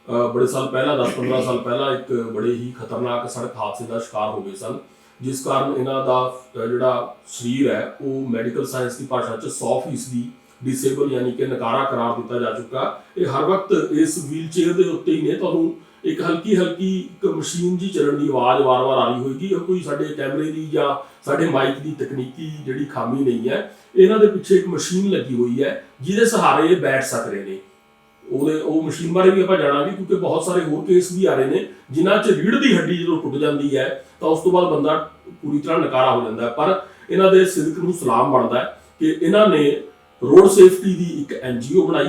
ਅਹ ਬੜੇ ਸਾਲ ਪਹਿਲਾਂ 10-15 ਸਾਲ ਪਹਿਲਾਂ ਇੱਕ ਬੜੇ ਹੀ ਖਤਰਨਾਕ ਸੜਕ ਹਾਦਸੇ ਦਾ ਸ਼ਿਕਾਰ ਹੋ ਗਏ ਸਨ ਜਿਸ ਕਾਰਨ ਇਹਨਾਂ ਦਾ ਅਹ ਜਿਹੜਾ ਸਰੀਰ ਹੈ ਉਹ ਮੈਡੀਕਲ ਸਾਇੰਸ ਦੀ ਭਾਸ਼ਾ 'ਚ 100% ਡਿਸੇਬਲ ਯਾਨੀ ਕਿ ਨਕਾਰਾ ਕਰਾਰ ਦਿੱਤਾ ਜਾ ਚੁੱਕਾ। ਇਹ ਹਰ ਵਕਤ ਇਸ ਵੀਲ ਦੇ ਉੱਤੇ ਹੀ ਨੇ। ਤੁਹਾਨੂੰ ਇੱਕ ਹਲਕੀ ਹਲਕੀ ਇੱਕ ਮਸ਼ੀਨ ਜੀ ਚੱਲਣ ਦੀ ਆਵਾਜ਼ ਵਾਰ-ਵਾਰ ਆ ਰਹੀ ਹੋਏਗੀ। ਇਹ ਕੋਈ ਸਾਡੇ ਕੈਮਰੇ ਦੀ ਜਾਂ ਸਾਡੇ ਮਾਈਕ ਦੀ ਤਕਨੀਕੀ ਜਿਹੜੀ ਖਾਮੀ ਨਹੀਂ ਹੈ। ਇਹਨਾਂ ਦੇ ਪਿੱਛੇ ਇੱਕ ਮਸ਼ੀਨ ਲੱਗੀ ਹੋਈ ਹੈ, ਜਿਹਦੇ ਸਹਾਰੇ ਇਹ ਬੈਠ ਸਕਦੇ ਨੇ। ਉਹਦੇ ਉਹ ਮਸ਼ੀਨ ਬਾਰੇ ਵੀ ਆਪਾਂ ਜਾਣਾਂਗੇ, ਕਿਉਂਕਿ ਬਹੁਤ ਸਾਰੇ ਹੋਰ ਕੇਸ ਵੀ ਆ ਰਹੇ ਨੇ, ਜਿਨ੍ਹਾਂ 'ਚ ਰੀੜ ਦੀ ਹੱਡੀ ਜਦੋਂ ਟੁੱਟ ਜਾਂਦੀ ਹੈ, ਤਾਂ ਉਸ ਤੋਂ ਬਾਅਦ ਬੰਦਾ ਪੂਰੀ ਤਰ੍ਹਾਂ ਨਕਾਰਾ ਹੋ ਜਾਂਦਾ ਪਰ ਇਹਨਾਂ ਦੇ ਸਿਦਕ ਨੂੰ ਸਲਾਮ ਬਣਦਾ ਕਿ ਇਹਨਾਂ ਨੇ ਰੋਡ ਸੇਫਟੀ ਦੀ ਇੱਕ ਐਨਜੀਓ ਬਣਾਈ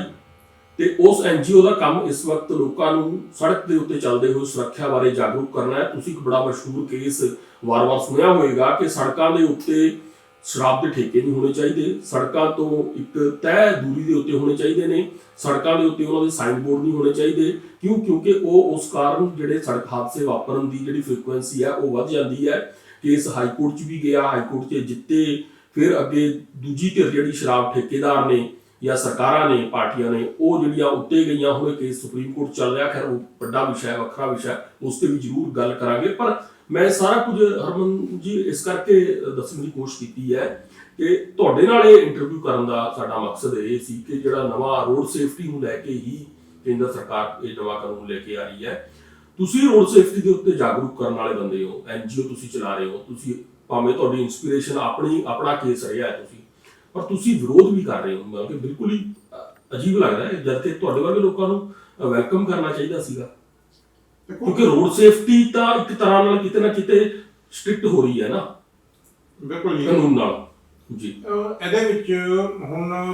ਤੇ ਉਸ ਐਨਜੀਓ ਦਾ ਕੰਮ ਇਸ ਵਕਤ ਲੋਕਾਂ ਨੂੰ ਸੜਕ ਦੇ ਉੱਤੇ ਚੱਲਦੇ ਹੋਏ ਸੁਰੱਖਿਆ ਬਾਰੇ ਜਾਗਰੂਕ ਕਰਨਾ ਹੈ। ਤੁਸੀਂ ਇੱਕ ਬੜਾ ਮਸ਼ਹੂਰ ਕੇਸ ਵਾਰ-ਵਾਰ ਸੁਣਿਆ ਹੋਵੇਗਾ ਕਿ ਸੜਕਾਂ ਦੇ ਉੱਤੇ ਸ਼ਰਾਬ ਦੇ ਠੇਕੇ ਨਹੀਂ ਹੋਣੇ ਚਾਹੀਦੇ। ਸੜਕਾਂ ਤੋਂ ਇੱਕ ਤੈਅ ਦੂਰੀ ਦੇ ਉੱਤੇ ਹੋਣੇ ਚਾਹੀਦੇ ਨੇ। ਸੜਕਾਂ ਦੇ ਉੱਤੇ ਉਹਨਾਂ ਦੇ ਸਾਈਨ ਬੋਰਡ ਨਹੀਂ ਹੋਣੇ ਚਾਹੀਦੇ। ਕਿਉਂ? ਕਿਉਂਕਿ ਉਹ ਉਸ ਕਾਰਨ ਜਿਹੜੇ ਸੜਕ ਹਾਦਸੇ ਵਾਪਰਨ ਦੀ ਜਿਹੜੀ ਫ੍ਰੀਕੁਐਂਸੀ ਹੈ, ਉਹ ਵੱਧ ਜਾਂਦੀ ਹੈ। ਕੇਸ ਹਾਈ ਕੋਰਟ 'ਚ ਵੀ ਗਿਆ। ਹਾਈ ਕੋਰਟ 'ਚ ਜਿੱਤੇ ਫਿਰ ਅੱਗੇ ਦੂਜੀ ਧਿਰ ਜਿਹੜੀ ਸ਼ਰਾਬ ਠੇਕੇਦਾਰ ਨੇ ਜਾਂ ਸਰਕਾਰਾਂ ਨੇ, ਪਾਰਟੀਆਂ ਨੇ, ਉਹ ਜਿਹੜੀਆਂ ਉੱਤੇ ਗਈਆਂ ਹੋਏ ਕੇਸ ਸੁਪਰੀਮ ਕੋਰਟ ਚੱਲ ਰਿਹਾ, ਖੈਰ, ਉਹ ਵੱਡਾ ਵਿਸ਼ਾ ਹੈ, ਵੱਖਰਾ ਵਿਸ਼ਾ ਉਸ ਤੇ ਵੀ ਜ਼ਰੂਰ ਗੱਲ ਕਰਾਂਗੇ। ਪਰ ਮੈਂ ਸਾਰਾ ਕੁਝ, ਹਰਮਨ ਜੀ, ਇਸ ਕਰਕੇ ਦੱਸਣ ਦੀ ਕੋਸ਼ਿਸ਼ ਕੀਤੀ ਹੈ ਕਿ ਤੁਹਾਡੇ ਨਾਲ ਇਹ ਇੰਟਰਵਿਊ ਕਰਨ ਦਾ ਸਾਡਾ ਮਕਸਦ ਇਹ ਸੀ ਕਿ ਜਿਹੜਾ ਨਵਾਂ ਰੋਡ ਸੇਫਟੀ ਨੂੰ ਲੈ ਕੇ ਹੀ ਕੇਂਦਰ ਸਰਕਾਰ ਇਹ ਨਵਾਂ ਕਾਨੂੰਨ ਲੈ ਕੇ ਆ ਰਹੀ ਹੈ। ਤੁਸੀਂ ਰੋਡ ਸੇਫਟੀ ਦੇ ਉੱਤੇ ਜਾਗਰੂਕ ਕਰਨ ਵਾਲੇ ਬੰਦੇ ਹੋ ਐਨਜੀਓ ਤੁਸੀਂ ਚਲਾ ਰਹੇ ਹੋ, ਤੁਸੀਂ ਭਾਵੇਂ ਤੁਹਾਡੀ ਇਨਸਪੀਰੇਸ਼ਨ ਆਪਣੀ ਆਪਣਾ ਕੇਸ ਰਿਹਾ ਹੈ ਤੁਸੀਂ ਪਰ ਤੁਸੀਂ ਵਿਰੋਧ ਵੀ ਕਰ ਰਹੇ ਹੋ ਕਿ ਬਿਲਕੁਲ ਹੀ ਅਜੀਬ ਲੱਗਦਾ ਹੈ ਜਦ ਕਿ ਤੁਹਾਡੇ ਵਰਗੇ ਲੋਕਾਂ ਨੂੰ ਵੈਲਕਮ ਕਰਨਾ ਚਾਹੀਦਾ ਸੀਗਾ। ਕਿਉਂਕਿ ਰੋਡ ਸੇਫਟੀ ਤਾਂ ਇੱਕ ਤਰ੍ਹਾਂ ਨਾਲ ਕਿਤੇ ਨਾ ਕਿਤੇ ਸਟ੍ਰਿਕਟ ਹੋ ਰਹੀ ਹੈ ਨਾ। ਬਿਲਕੁਲ ਜੀ। ਕਾਨੂੰਨ ਨਾਲ। ਜੀ। ਅਹ ਇਹਦੇ ਵਿੱਚ ਹੁਣ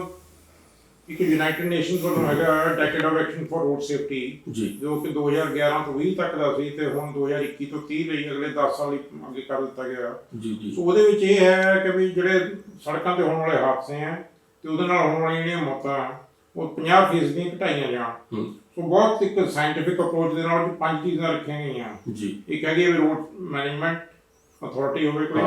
ਇੱਕ ਯੂਨਾਈਟਿਡ ਨੇਸ਼ਨਸ ਵੱਲੋਂ ਹੈਗਾ decade of action for road safety ਜੀ। ਜੋ ਕਿ 2011 ਤੋਂ 20 ਤੱਕ ਦਾ ਸੀ ਤੇ ਹੁਣ 2021 ਤੋਂ 30 ਲਈ ਅਗਲੇ 10 ਸਾਲ ਲਈ ਅੱਗੇ ਕਰ ਦਿੱਤਾ ਗਿਆ। ਜੀ ਜੀ। ਸੋ ਉਹਦੇ ਵਿੱਚ ਇਹ ਹੈ ਕਿ ਵੀ ਜਿਹੜੇ ਸੜਕਾਂ ਤੇ ਹੋਣ ਵਾਲੇ ਹਾਦਸੇ ਆ ਤੇ ਉਹਦੇ ਨਾਲ ਹੋਣ ਵਾਲੀਆਂ ਜਿਹੜੀਆਂ ਮੌਤਾਂ ਉਹ 50% ਦੀਆਂ ਘਟਾਈਆਂ ਜਾਣ। ਸੋ ਬਹੁਤ ਇੱਕ ਸਾਇੰਟੀਫਿਕ ਅਪਰੋਚ ਦੇ ਨਾਲ ਪੰਜ ਚੀਜ਼ਾਂ ਰੱਖੀਆਂ ਗਈਆਂ। ਜੀ। ਇੱਕ ਹੈਗੀ ਵੀ ਰੋਡ ਮੈਨੇਜਮੈਂਟ ਅਥਾਰਟੀ ਹੋਵੇ ਕੋਈ।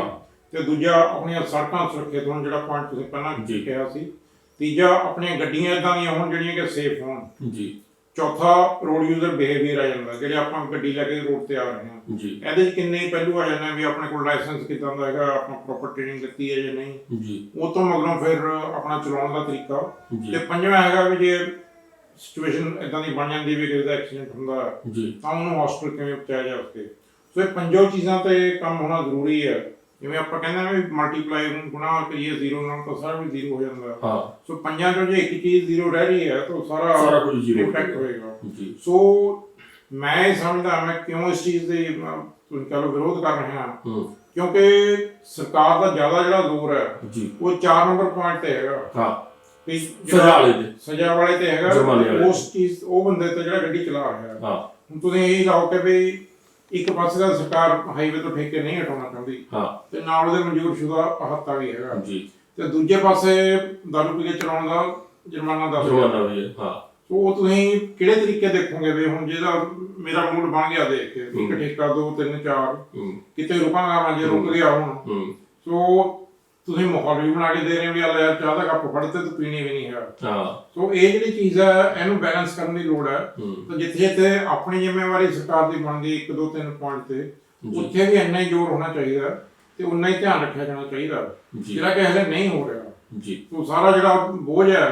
ਤੇ ਦੂਜਾ ਆਪਣੀਆਂ ਸੜਕਾਂ ਸੁਰੱਖਿਅਤ ਹੋਣ ਜਿਹੜਾ ਪੁਆਇੰਟ ਤੁਸੀਂ ਪਹਿਲਾਂ ਜੀ। ਕਿਹਾ ਸੀ। ਤੀਜਾ ਆਪਣੀਆਂ ਗੱਡੀਆਂ ਇਦਾਂ ਦੀਆਂ ਹੋਣ ਜਿਹੜੀਆਂ ਕਿ ਸੇਫ ਹੋਣ। ਜੀ। ਚੌਥਾ ਰੋਡ ਯੂਜ਼ਰ ਬਿਹੇਵੀਅਰ ਆ ਜਾਂਦਾ ਜਿਹੜੇ ਆਪਾਂ ਗੱਡੀ ਲੈ ਕੇ ਰੋਡ ਤੇ ਆ ਰਹੇ ਹਾਂ। ਜੀ। ਇਹਦੇ ਵਿੱਚ ਕਿੰਨੇ ਪਹਿਲੂ ਆ ਜਾਂਦੇ ਵੀ ਆਪਣੇ ਕੋਲ ਲਾਇਸੈਂਸ ਕਿਦਾਂ ਦਾ ਹੈਗਾ ਆਪਣਾ ਪ੍ਰੋਪਰ ਟ੍ਰੇਨਿੰਗ ਦਿੱਤੀ ਹੈ ਜਾਂ ਨਹੀਂ। ਜੀ। ਉਹ ਤੋਂ ਮਗਰੋਂ ਫਿਰ ਆਪਣਾ ਚਲਾਉਣ ਦਾ ਤਰੀਕਾ। ਤੇ ਪੰਜਵਾਂ ਹੈਗਾ ਵੀ ਜੇ ਸਿਚੁਏਸ਼ਨ ਇਦਾਂ ਦੀ ਬਣ ਜਾਂਦੀ ਵੀ ਕਿਸੇ ਦਾ ਐਕਸੀਡੈਂਟ ਹੁੰਦਾ ਤਾਂ ਉਹਨੂੰ ਹਸਪੀਟਲ ਕਿਵੇਂ ਪਹੁੰਚਾਇਆ ਜਾ ਸਕੇ। ਸੋ ਇਹ ਪੰਜੋ ਚੀਜ਼ਾਂ ਤੇ ਕੰਮ ਹੋਣਾ ਜ਼ਰੂਰੀ ਹੈ। ਜਿਵੇਂ ਆਪਾਂ ਕਹਿੰਦੇ ਆ ਵੀ ਮਲਟੀਪਲਾਈ ਨੂੰ ਗੁਣਾ ਕਰੀਏ ਜ਼ੀਰੋ ਨਾਲ ਤਾਂ ਸਾਰਾ ਵੀ ਜ਼ੀਰੋ ਹੋ ਜਾਂਦਾ। ਹੈ। ਹਾਂ ਸੋ ਪੰਜਾਂ ਚੋਂ ਜੇ ਇੱਕ ਚੀਜ਼ ਜ਼ੀਰੋ ਰਹਿ ਰਹੀ ਹੈ ਤਾਂ ਸਾਰਾ ਸਾਰਾ ਕੁਝ zero ਹੋ ਜਾਏਗਾ। ਹੋਏਗਾ। ਜੀ। ਸੋ ਮੈਂ ਇਹ ਸਮਝਦਾ ਮੈਂ ਕਿਉਂ ਇਸ ਚੀਜ਼ ਦੇ ਅਮ, ਤੁਸੀਂ ਕਹ ਲਓ ਵਿਰੋਧ ਕਰ ਰਹੇ ਹਾਂ। ਹੂੰ। ਕਿਉਂਕਿ ਸਰਕਾਰ ਦਾ ਜ਼ਿਆਦਾ ਜਿਹੜਾ ਜ਼ੋਰ ਹੈ ਜੀ। ਉਹ 4 ਨੰਬਰ ਪੁਆਇੰਟ ਤੇ ਹੈਗਾ। ਹਾਂ। ਵੀ ਸਜ਼ਾ ਵਾਲੇ ਦੇ ਸਜ਼ਾ ਵਾਲੇ ਤੇ ਹੈਗਾ ਜੁਰਮਾਨੇ ਵਾਲੇ। ਉਸ ਚੀਜ਼ ਉਹ ਬੰਦੇ ਤੇ ਜਿਹੜਾ ਗੱਡੀ ਚਲਾ ਰਿਹਾ। ਹੈ ਹਾਂ। ਹੁਣ ਤੁਸੀਂ ਇਹ ਲਾਓ ਕਿ ਵੀ ਇੱਕ ਪਾਸੇ ਦਾ ਸਰਕਾਰ ਹਾਈਵੇ ਤੋਂ ਠੇਕੇ ਨਹੀਂ ਹਟਾਉਣਾ ਚਾਹੁੰਦੀ। ਹਾਂ। ਤੇ ਨਾਲ ਉਹਦੇ ਮਨਜ਼ੂਰ ਸ਼ੁਦਾ ਅਹੱਤਾ ਵੀ ਹੈਗਾ। ਜੀ। ਤੇ ਦੂਜੇ ਪਾਸੇ ਦਾਰੂ ਪੀ ਕੇ ਚਲਾਉਣ ਦਾ ਜੁਰਮਾਨਾ ਦੱਸ ਜੁਰਮਾਨਾ ਵੀ ਹੈ ਹਾਂ। ਸੋ ਉਹ ਤੁਸੀਂ ਕਿਹੜੇ ਤਰੀਕੇ ਦੇਖੋਗੇ ਵੀ ਹੁਣ ਜਿਹਦਾ ਮੇਰਾ ਮੂਡ ਬਣ ਗਿਆ ਦੇਖ ਕੇ। ਇੱਕ ਠੇਕਾ ਦੋ ਤਿੰਨ ਚਾਰ। ਕਿਤੇ ਰੁਕਾਂਗਾ ਮੈਂ ਜੇ ਰੁਕ ਗਿਆ ਹੁਣ। ਸੋ ਤੁਸੀਂ ਮਾਹੌਲ ਵੀ ਬਣਾ ਕੇ ਦੇ ਰਹੇ ਹੋ ਵੀ ਆ ਲੈ ਚਾਹ ਦਾ ਕੱਪ ਫੜ ਤੇ ਤੂੰ ਪੀਣੀ ਵੀ ਨਹੀਂ ਹੈ ਹਾਂ। ਸੋ ਇਹ ਜਿਹੜੀ ਚੀਜ਼ ਹੈ ਇਹਨੂੰ ਬੈਲੈਂਸ ਕਰਨ ਦੀ ਲੋੜ ਹੈ। ਤਾਂ ਜਿੱਥੇ ਜਿੱਥੇ ਆਪਣੀ ਜ਼ਿੰਮੇਵਾਰੀ ਸਰਕਾਰ ਦੀ ਬਣਦੀ ਇੱਕ ਦੋ ਤਿੰਨ ਪੁਆਇੰਟ ਤੇ। ਉੱਥੇ ਵੀ ਇੰਨਾ ਹੀ ਜ਼ੋਰ ਹੋਣਾ ਚਾਹੀਦਾ ਤੇ ਉਨਾ ਹੀ ਧਿਆਨ ਰੱਖਿਆ ਜਾਣਾ ਚਾਹੀਦਾ ਜਿਹੜਾ ਕਿ ਹਲੇ ਨਹੀਂ ਹੋ ਰਿਹਾ ਜੀ। ਸੋ ਸਾਰਾ ਜਿਹੜਾ ਬੋਝ ਹੈ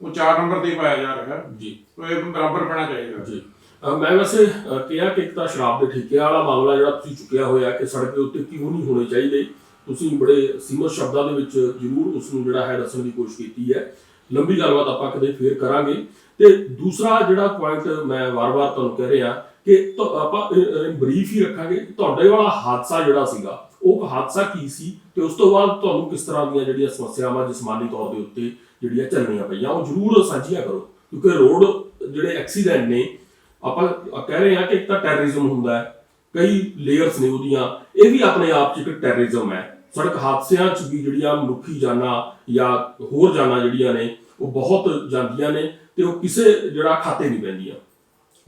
ਉਹ 4 ਨੰਬਰ ਤੇ ਪਾਇਆ ਜਾ ਰਿਹਾ ਜੀ। ਸੋ ਇਹ ਬਰਾਬਰ ਪੈਣਾ ਚਾਹੀਦਾ ਜੀ। ਮੈਂ ਵੈਸੇ ਕਿਹਾ ਕਿ ਇੱਕ ਤਾਂ ਸ਼ਰਾਬ ਦੇ ਠੇਕੇ ਵਾਲਾ ਮਾਮਲਾ ਜਿਹੜਾ ਤੁਸੀਂ ਚੁੱਕਿਆ ਹੋਇਆ ਕਿ ਸੜਕ ਦੇ ਉੱਤੇ ਕਿਉਂ ਨਹੀਂ ਹੋਣੇ ਚਾਹੀਦੇ? ਤੁਸੀਂ ਬੜੇ ਸੀਮਤ ਸ਼ਬਦਾਂ ਦੇ ਵਿੱਚ ਜ਼ਰੂਰ ਉਸ ਨੂੰ ਜਿਹੜਾ ਹੈ ਦੱਸਣ ਦੀ ਕੋਸ਼ਿਸ਼ ਕੀਤੀ ਹੈ। ਲੰਬੀ ਗੱਲਬਾਤ ਆਪਾਂ ਕਦੇ ਫੇਰ ਕਰਾਂਗੇ। ਤੇ ਦੂਸਰਾ ਜਿਹੜਾ ਪੁਆਇੰਟ ਮੈਂ ਵਾਰ-ਵਾਰ ਤੁਹਾਨੂੰ ਕਹਿ ਰਿਹਾ ਕਿ ਤੁ- ਆਪਾਂ ਬਰੀਫ ਹੀ ਰੱਖਾਂਗੇ। ਤੁਹਾਡੇ ਵਾਲਾ ਹਾਦਸਾ ਜਿਹੜਾ ਸੀਗਾ, ਉਹ ਹਾਦਸਾ ਕੀ ਸੀ ਤੇ ਉਸ ਤੋਂ ਬਾਅਦ ਤੁਹਾਨੂੰ ਕਿਸ ਤਰ੍ਹਾਂ ਦੀਆਂ ਜਿਹੜੀਆਂ ਸਮੱਸਿਆਵਾਂ ਜਿਸਮਾਨੀ ਤੌਰ ਦੇ ਉੱਤੇ ਜਿਹੜੀਆਂ ਚੱਲਣੀਆਂ ਪਈਆਂ, ਉਹ ਜ਼ਰੂਰ ਸਾਂਝੀਆਂ ਕਰੋ। ਕਿਉਂਕਿ ਰੋਡ ਜਿਹੜੇ ਐਕਸੀਡੈਂਟ ਨੇ, ਆਪਾਂ ਕਹਿ ਰਹੇ ਹਾਂ ਕਿ ਇੱਕ ਤਾਂ ਟੈਰਰਿਜ਼ਮ ਹੁੰਦਾ ਹੈ ਕਈ ਲੇਅਰਸ ਨੇ ਉਹਦੀਆਂ। ਇਹ ਵੀ ਆਪਣੇ ਆਪ 'ਚ ਇੱਕ ਟੈਰਰਿਜ਼ਮ ਹੈ। ਸੜਕ ਹਾਦਸਿਆਂ 'ਚ ਵੀ ਜਿਹੜੀਆਂ ਮਨੁੱਖੀ ਜਾਨਾਂ ਜਾਂ ਹੋਰ ਜਾਨਾਂ ਜਿਹੜੀਆਂ ਨੇ ਉਹ ਬਹੁਤ ਜਾਂਦੀਆਂ ਨੇ ਤੇ ਉਹ ਕਿਸੇ ਜਿਹੜਾ ਖਾਤੇ ਨਹੀਂ ਪੈਂਦੀਆਂ।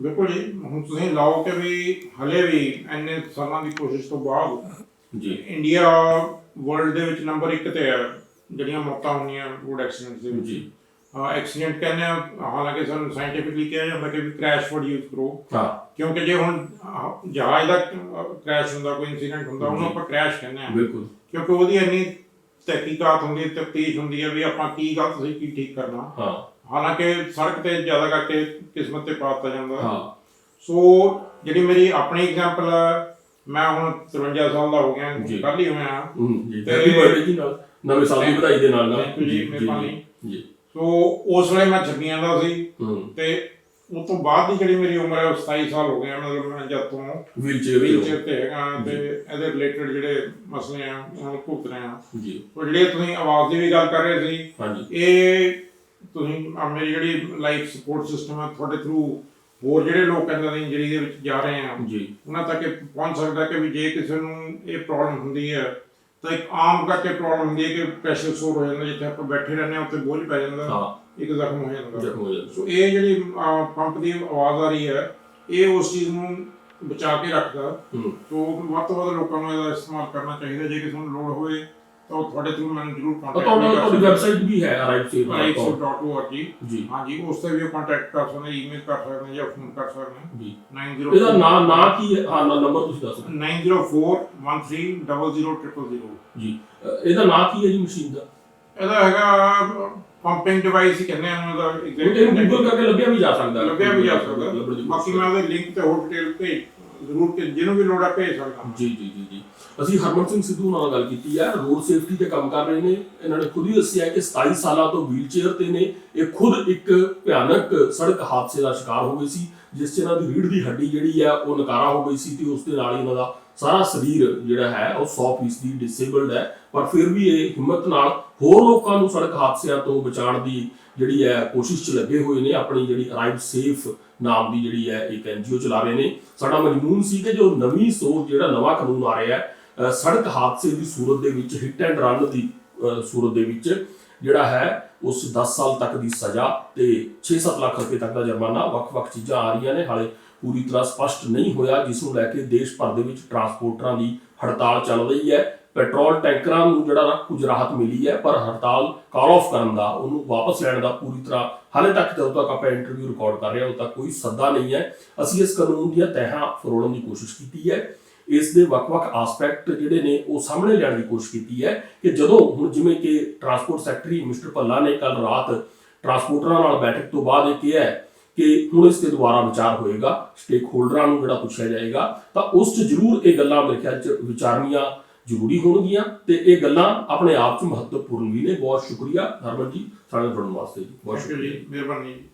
ਬਿਲਕੁਲ ਜੀ। ਹੁਣ ਤੁਸੀਂ ਲਾਓ ਕਿ ਵੀ ਹਲੇ ਵੀ ਇੰਨੇ ਸਾਲਾਂ ਦੀ ਕੋਸ਼ਿਸ਼ ਤੋਂ ਬਾਅਦ ਜੀ। ਇੰਡੀਆ ਵਰਲਡ ਦੇ ਵਿੱਚ ਨੰਬਰ 1 ਤੇ ਹੈ ਜਿਹੜੀਆਂ ਮੌਤਾਂ ਹੁੰਦੀਆਂ ਰੋਡ ਐਕਸੀਡੈਂਟਸ ਦੇ ਵਿੱਚ। ਜੀ। ਐਕਸੀਡੈਂਟ ਕਹਿੰਦੇ ਆ ਹਾਲਾਂਕਿ ਸਾਨੂੰ ਸਾਇੰਟੀਫਿਕਲੀ ਕਿਹਾ ਜਾਂਦਾ ਕਿ ਵੀ ਕ੍ਰੈਸ਼ ਫੋਰ ਯੂਜ਼ ਕਰੋ ਹਾਂ। ਕਿਉਂਕਿ ਜੇ ਹੁਣ ਜਹਾਜ਼ ਦਾ ਕ੍ਰੈਸ਼ ਹੁੰਦਾ ਕੋਈ ਇਨਸੀਡੈਂਟ ਹੁੰਦਾ ਉਹਨੂੰ ਆਪਾਂ ਕ੍ਰੈਸ਼ ਕਹਿੰਦੇ ਆ। ਬਿਲਕੁਲ। ਕਿਉਂਕਿ ਉਹਦੀ ਇੰਨੀ ਤਹਿਕੀਕਾਤ ਹੁੰਦੀ ਹੈ ਤਫਤੀਸ਼ ਹੁੰਦੀ ਹੈ ਵੀ ਆਪਾਂ ਕੀ ਗਲਤ ਸੀ ਕੀ ਠੀਕ ਕਰਨਾ। ਹਾਂ। ਹਾਲਾਂਕਿ ਸੜਕ ਤੇ ਜ਼ਿਆਦਾ ਕਰਕੇ ਕਿਸਮਤ ਤੇ ਪਾਤਾ ਜਾਂਦਾ। ਹਾਂ। ਸੋ ਜਿਹੜੀ ਮੇਰੀ ਆਪਣੀ ਐਗਜ਼ਾਮਪਲ ਹੈ ਮੈਂ ਹੁਣ 53 ਸਾਲ ਦਾ ਹੋ ਗਿਆ। ਕੱਲ ਹੀ ਹੋਇਆ। ਜੀ। ਤੇ- ਹੈਪੀ ਬਰਥਡੇ ਜੀ ਨਾਲ। ਨਵੇਂ ਸਾਲ ਦੀ ਵਧਾਈ ਦੇ ਨਾਲ ਨਾਲ ਜੀ, ਮਿਹਰਬਾਨੀ। ਜੀ। ਸੋ ਉਸ ਵੇਲੇ ਮੈਂ ਛੱਬੀਆਂ ਦਾ ਸੀ ਤੇ ਉਹ ਤੋਂ ਬਾਅਦ ਦੀ ਜਿਹੜੀ ਮੇਰੀ ਉਮਰ ਹੈ ਉਹ 27 ਸਾਲ ਹੋ ਗਏ ਆ, ਮਤਲਬ ਮੈਂ ਜਦ ਤੋਂ ਵੀਲ ਚੇਅਰ ਵੀਲ ਚੇਅਰ ਤੇ ਹੈਗਾ ਤੇ ਇਹਦੇ ਰਿਲੇਟਡ ਜਿਹੜੇ ਮਸਲੇ ਆ ਨੂੰ ਭੁਗਤ ਰਹੇ ਆ ਜੀ। ਉਹ ਜਿਹੜੇ ਤੁਸੀਂ ਆਵਾਜ਼ ਦੀ ਵੀ ਗੱਲ ਕਰ ਰਹੇ ਸੀ ਹਾਂਜੀ। ਇਹ ਤੁਸੀਂ ਆਹ ਮੇਰੀ ਜਿਹੜੀ ਲਾਈਫ ਸਪੋਰਟ ਸਿਸਟਮ ਹੈ ਤੁਹਾਡੇ ਥਰੂ ਹੋਰ ਜਿਹੜੇ ਲੋਕ ਇਹਨਾਂ ਦੀ ਇੰਜਰੀ ਦੇ ਵਿੱਚ ਜਾ ਰਹੇ ਆ ਜੀ। ਉਹਨਾਂ ਤੱਕ ਇਹ ਪਹੁੰਚ ਸਕਦਾ ਕਿ ਵੀ ਜੇ ਕਿਸੇ ਨੂੰ ਇਹ ਪ੍ਰੋਬਲਮ ਹੁੰਦੀ ਹੈ ਤਾਂ ਇੱਕ ਆਮ ਕਰਕੇ ਪ੍ਰੋਬਲਮ ਹੁੰਦੀ ਹੈ ਕਿ ਪ੍ਰੈਸ਼ਰ ਸੋਰ ਹੋ ਜਾਂਦਾ ਜਿੱਥੇ ਆਪਾਂ ਬੈਠੇ ਰਹਿੰਦੇ ਹਾਂ ਉੱਥੇ ਬੋਝ ਪੈ ਜਾਂਦਾ ਹਾਂ। ਇੱਕ ਜ਼ਖਮ ਹੋ ਜਾਂਦਾ। ਜ਼ਖਮ ਹੋ ਜਾਂਦਾ। ਸੋ ਇਹ ਜਿਹੜੀ ਪੰਪ ਦੀ ਆਵਾਜ਼ ਆ ਰਹੀ ਹੈ ਇਹ ਉਸ ਚੀਜ਼ ਨੂੰ ਬਚਾ ਕੇ ਰੱਖਦਾ। ਸੋ ਵੱਧ ਤੋਂ ਵੱਧ ਲੋਕਾਂ ਨੂੰ ਇਹਦਾ ਇਸਤੇਮਾਲ ਕਰਨਾ ਚਾਹੀਦਾ ਜੇ ਕਿਸੇ ਨੂੰ ਲੋੜ ਹੋਵੇ। ਤਾਂ ਉਹ ਤੁਹਾਡੇ ਥਰੂ ਮੈਨੂੰ ਜ਼ਰੂਰ ਕੰਟੈਕਟ ਤੁਹਾਡਾ ਤੁਹਾਡੀ ਵੈਬਸਾਈਟ ਵੀ ਹੈ ਰਾਈਟ rightsafe.org ਜੀ। ਹਾਂਜੀ ਉਸ ਤੇ ਵੀ ਕੰਟੈਕਟ ਕਰ ਸਕਦੇ ਈਮੇਲ ਕਰ ਸਕਦੇ ਜਾਂ ਫੋਨ ਕਰ ਸਕਦੇ ਜੀ। 90 ਇਹਦਾ ਨਾਂ ਨਾਂ ਕੀ ਹੈ? ਹਾਂ ਨੰਬਰ ਤੁਸੀਂ ਦੱਸ ਦਿਓ। 9041300000 ਜੀ। ਇਹਦਾ ਨਾਂ ਕੀ ਹੈ ਜੀ ਮਸ਼ੀਨ ਦਾ? ਇਹਦਾ ਹੈਗਾ ਪੰਪਿੰਗ ਡਿਵਾਈਸ ਹੀ ਕਹਿੰਦੇ ਆ ਉਹਦਾ ਇਹਨੂੰ ਗੂਗਲ ਕਰਕੇ ਲੱਭਿਆ ਵੀ ਜਾ ਸਕਦਾ। ਲੱਭਿਆ ਵੀ ਜਾ ਸਕਦਾ। ਬਾਕੀ ਮੈਂ ਉਹਦੇ ਲਿੰਕ ਤੇ ਹੋਰ ਡਿਟੇਲ ਭੇਜ ਜ਼ਰੂਰ ਕਿ ਜਿਹਨੂੰ ਵੀ ਲੋੜ ਆ ਭੇਜ ਸਕਦਾ। ਜੀ ਜੀ ਜੀ ਜੀ। ਅਸੀਂ ਹਰਮਨ ਸਿੰਘ ਸਿੱਧੂ ਨਾਲ ਗੱਲ ਕੀਤੀ ਹੈ ਰੋਡ ਸੇਫਟੀ ਤੇ ਕੰਮ ਕਰ ਰਹੇ ਨੇ। ਇਹਨਾਂ ਨੇ ਖੁਦ ਹੀ ਦੱਸਿਆ ਕਿ 27 ਸਾਲਾਂ ਤੋਂ ਵੀਲ ਚੇਅਰ ਤੇ ਨੇ। ਇਹ ਖੁਦ ਇੱਕ ਭਿਆਨਕ ਸੜਕ ਹਾਦਸੇ ਦਾ ਸ਼ਿਕਾਰ ਹੋ ਗਏ ਸੀ, ਜਿਸ 'ਚ ਇਹਨਾਂ ਦੀ ਰੀੜ੍ਹ ਦੀ ਹੱਡੀ ਜਿਹੜੀ ਹੈ, ਉਹ ਨਕਾਰਾ ਹੋ ਗਈ ਸੀ ਤੇ ਉਸ ਦੇ ਨਾਲ ਹੀ ਇਹਨਾਂ ਦਾ ਸਾਰਾ ਸਰੀਰ ਜਿਹੜਾ ਹੈ, ਉਹ 100% ਡਿਸੇਬਲਡ ਹੈ। ਪਰ ਫਿਰ ਵੀ ਇਹ ਹਿੰਮਤ ਨਾਲ ਹੋਰ ਲੋਕਾਂ ਨੂੰ ਸੜਕ ਹਾਦਸਿਆਂ ਤੋਂ ਬਚਾਉਣ ਦੀ ਜਿਹੜੀ ਹੈ, ਕੋਸ਼ਿਸ਼ 'ਚ ਲੱਗੇ ਹੋਏ ਨੇ। ਆਪਣੀ ਜਿਹੜੀ ਅਰਾਈਵ ਸੇਫ ਨਾਮ ਦੀ ਜਿਹੜੀ ਹੈ, ਇੱਕ ਐਨਜੀਓ ਚਲਾ ਰਹੇ ਨੇ। ਸਾਡਾ ਮਜਮੂਨ ਸੀ ਕਿ ਜੋ ਨਵੀਂ ਸੋਚ, ਜਿਹੜਾ ਨਵਾਂ ਕਾਨੂੰਨ ਆ ਰਿਹਾ ਹੈ ਸੜਕ ਹਾਦਸੇ ਦੀ ਸੂਰਤ ਦੇ ਵਿੱਚ ਹਿੱਟ ਐਂਡ ਰਨ ਦੀ ਸੂਰਤ ਦੇ ਵਿੱਚ ਜਿਹੜਾ ਹੈ, ਉਸ 10 ਸਾਲ ਤੱਕ ਦੀ ਸਜ਼ਾ ਤੇ 6-7 ਲੱਖ ਰੁਪਏ ਤੱਕ ਦਾ ਜੁਰਮਾਨਾ ਵੱਖ-ਵੱਖ ਚੀਜ਼ਾਂ ਆ ਰਹੀਆਂ ਨੇ। ਹਾਲੇ ਪੂਰੀ ਤਰ੍ਹਾਂ ਸਪਸ਼ਟ ਨਹੀਂ ਹੋਇਆ, ਜਿਸ ਨੂੰ ਲੈ ਕੇ ਦੇਸ਼ ਭਰ ਦੇ ਵਿੱਚ ਟਰਾਂਸਪੋਰਟਰਾਂ ਦੀ ਹੜਤਾਲ ਚੱਲ ਰਹੀ ਹੈ। ਪੈਟਰੋਲ ਟੈਂਕਰਾਂ ਨੂੰ ਜਿਹੜਾ ਨਾ ਕੁਝ ਰਾਹਤ ਮਿਲੀ ਹੈ, ਪਰ ਹੜਤਾਲ ਕਾਲ ਆਫ ਕਰਨ ਦਾ, ਉਹਨੂੰ ਵਾਪਸ ਲੈਣ ਦਾ ਪੂਰੀ ਤਰ੍ਹਾਂ ਹਾਲੇ ਤੱਕ ਜਦੋਂ ਤੱਕ ਆਪਾਂ ਇੰਟਰਵਿਊ ਰਿਕਾਰਡ ਕਰ ਰਹੇ ਹਾਂ, ਉਦੋਂ ਤੱਕ ਕੋਈ ਸੱਦਾ ਨਹੀਂ ਹੈ। ਅਸੀਂ ਇਸ ਕਾਨੂੰਨ ਦੀਆਂ ਤਹਿਾਂ ਫਰੋੜਨ ਦੀ ਕੋਸ਼ਿਸ਼ ਕੀਤੀ ਹੈ। ਇਸ ਦੇ ਵੱਖ-ਵੱਖ ਆਸਪੈਕਟ ਜਿਹੜੇ ਨੇ ਉਹ ਸਾਹਮਣੇ ਲਿਆਉਣ ਦੀ ਕੋਸ਼ਿਸ਼ ਕੀਤੀ ਹੈ ਕਿ ਜਦੋਂ ਹੁਣ ਜਿਵੇਂ ਕਿ ਟਰਾਂਸਪੋਰਟ ਸੈਕਟਰੀ ਮਿਸਟਰ ਭੱਲਾ ਨੇ ਕੱਲ ਰਾਤ ਟਰਾਂਸਪੋਰਟਰਾਂ ਨਾਲ ਬੈਠਕ ਤੋਂ ਬਾਅਦ ਇਹ ਕਿਹਾ ਕਿ ਹੁਣ ਇਸ ਤੇ ਦੁਬਾਰਾ ਵਿਚਾਰ ਹੋਏਗਾ ਸਟੇਕ ਹੋਲਡਰਾਂ ਨੂੰ ਜਿਹੜਾ ਪੁੱਛਿਆ ਜਾਏਗਾ ਤਾਂ ਉਸ 'ਚ ਜ਼ਰੂਰ ਇਹ ਗੱਲਾਂ ਮੇਰੇ ਖਿਆਲ 'ਚ ਵਿਚਾਰਨੀਆਂ ਜ਼ਰੂਰੀ ਹੋਣਗੀਆਂ ਤੇ ਇਹ ਗੱਲਾਂ ਆਪਣੇ ਆਪ 'ਚ ਮਹੱਤਵਪੂਰਨ ਵੀ ਨੇ। ਬਹੁਤ ਸ਼ੁਕਰੀਆ ਹਰਮਨ ਜੀ ਸਾਡੇ ਜੁੜਨ ਵਾਸਤੇ ਜੀ। ਬਹੁਤ ਸ਼ੁਕਰੀਆ। ਮਿਹਰਬਾਨੀ ਜੀ।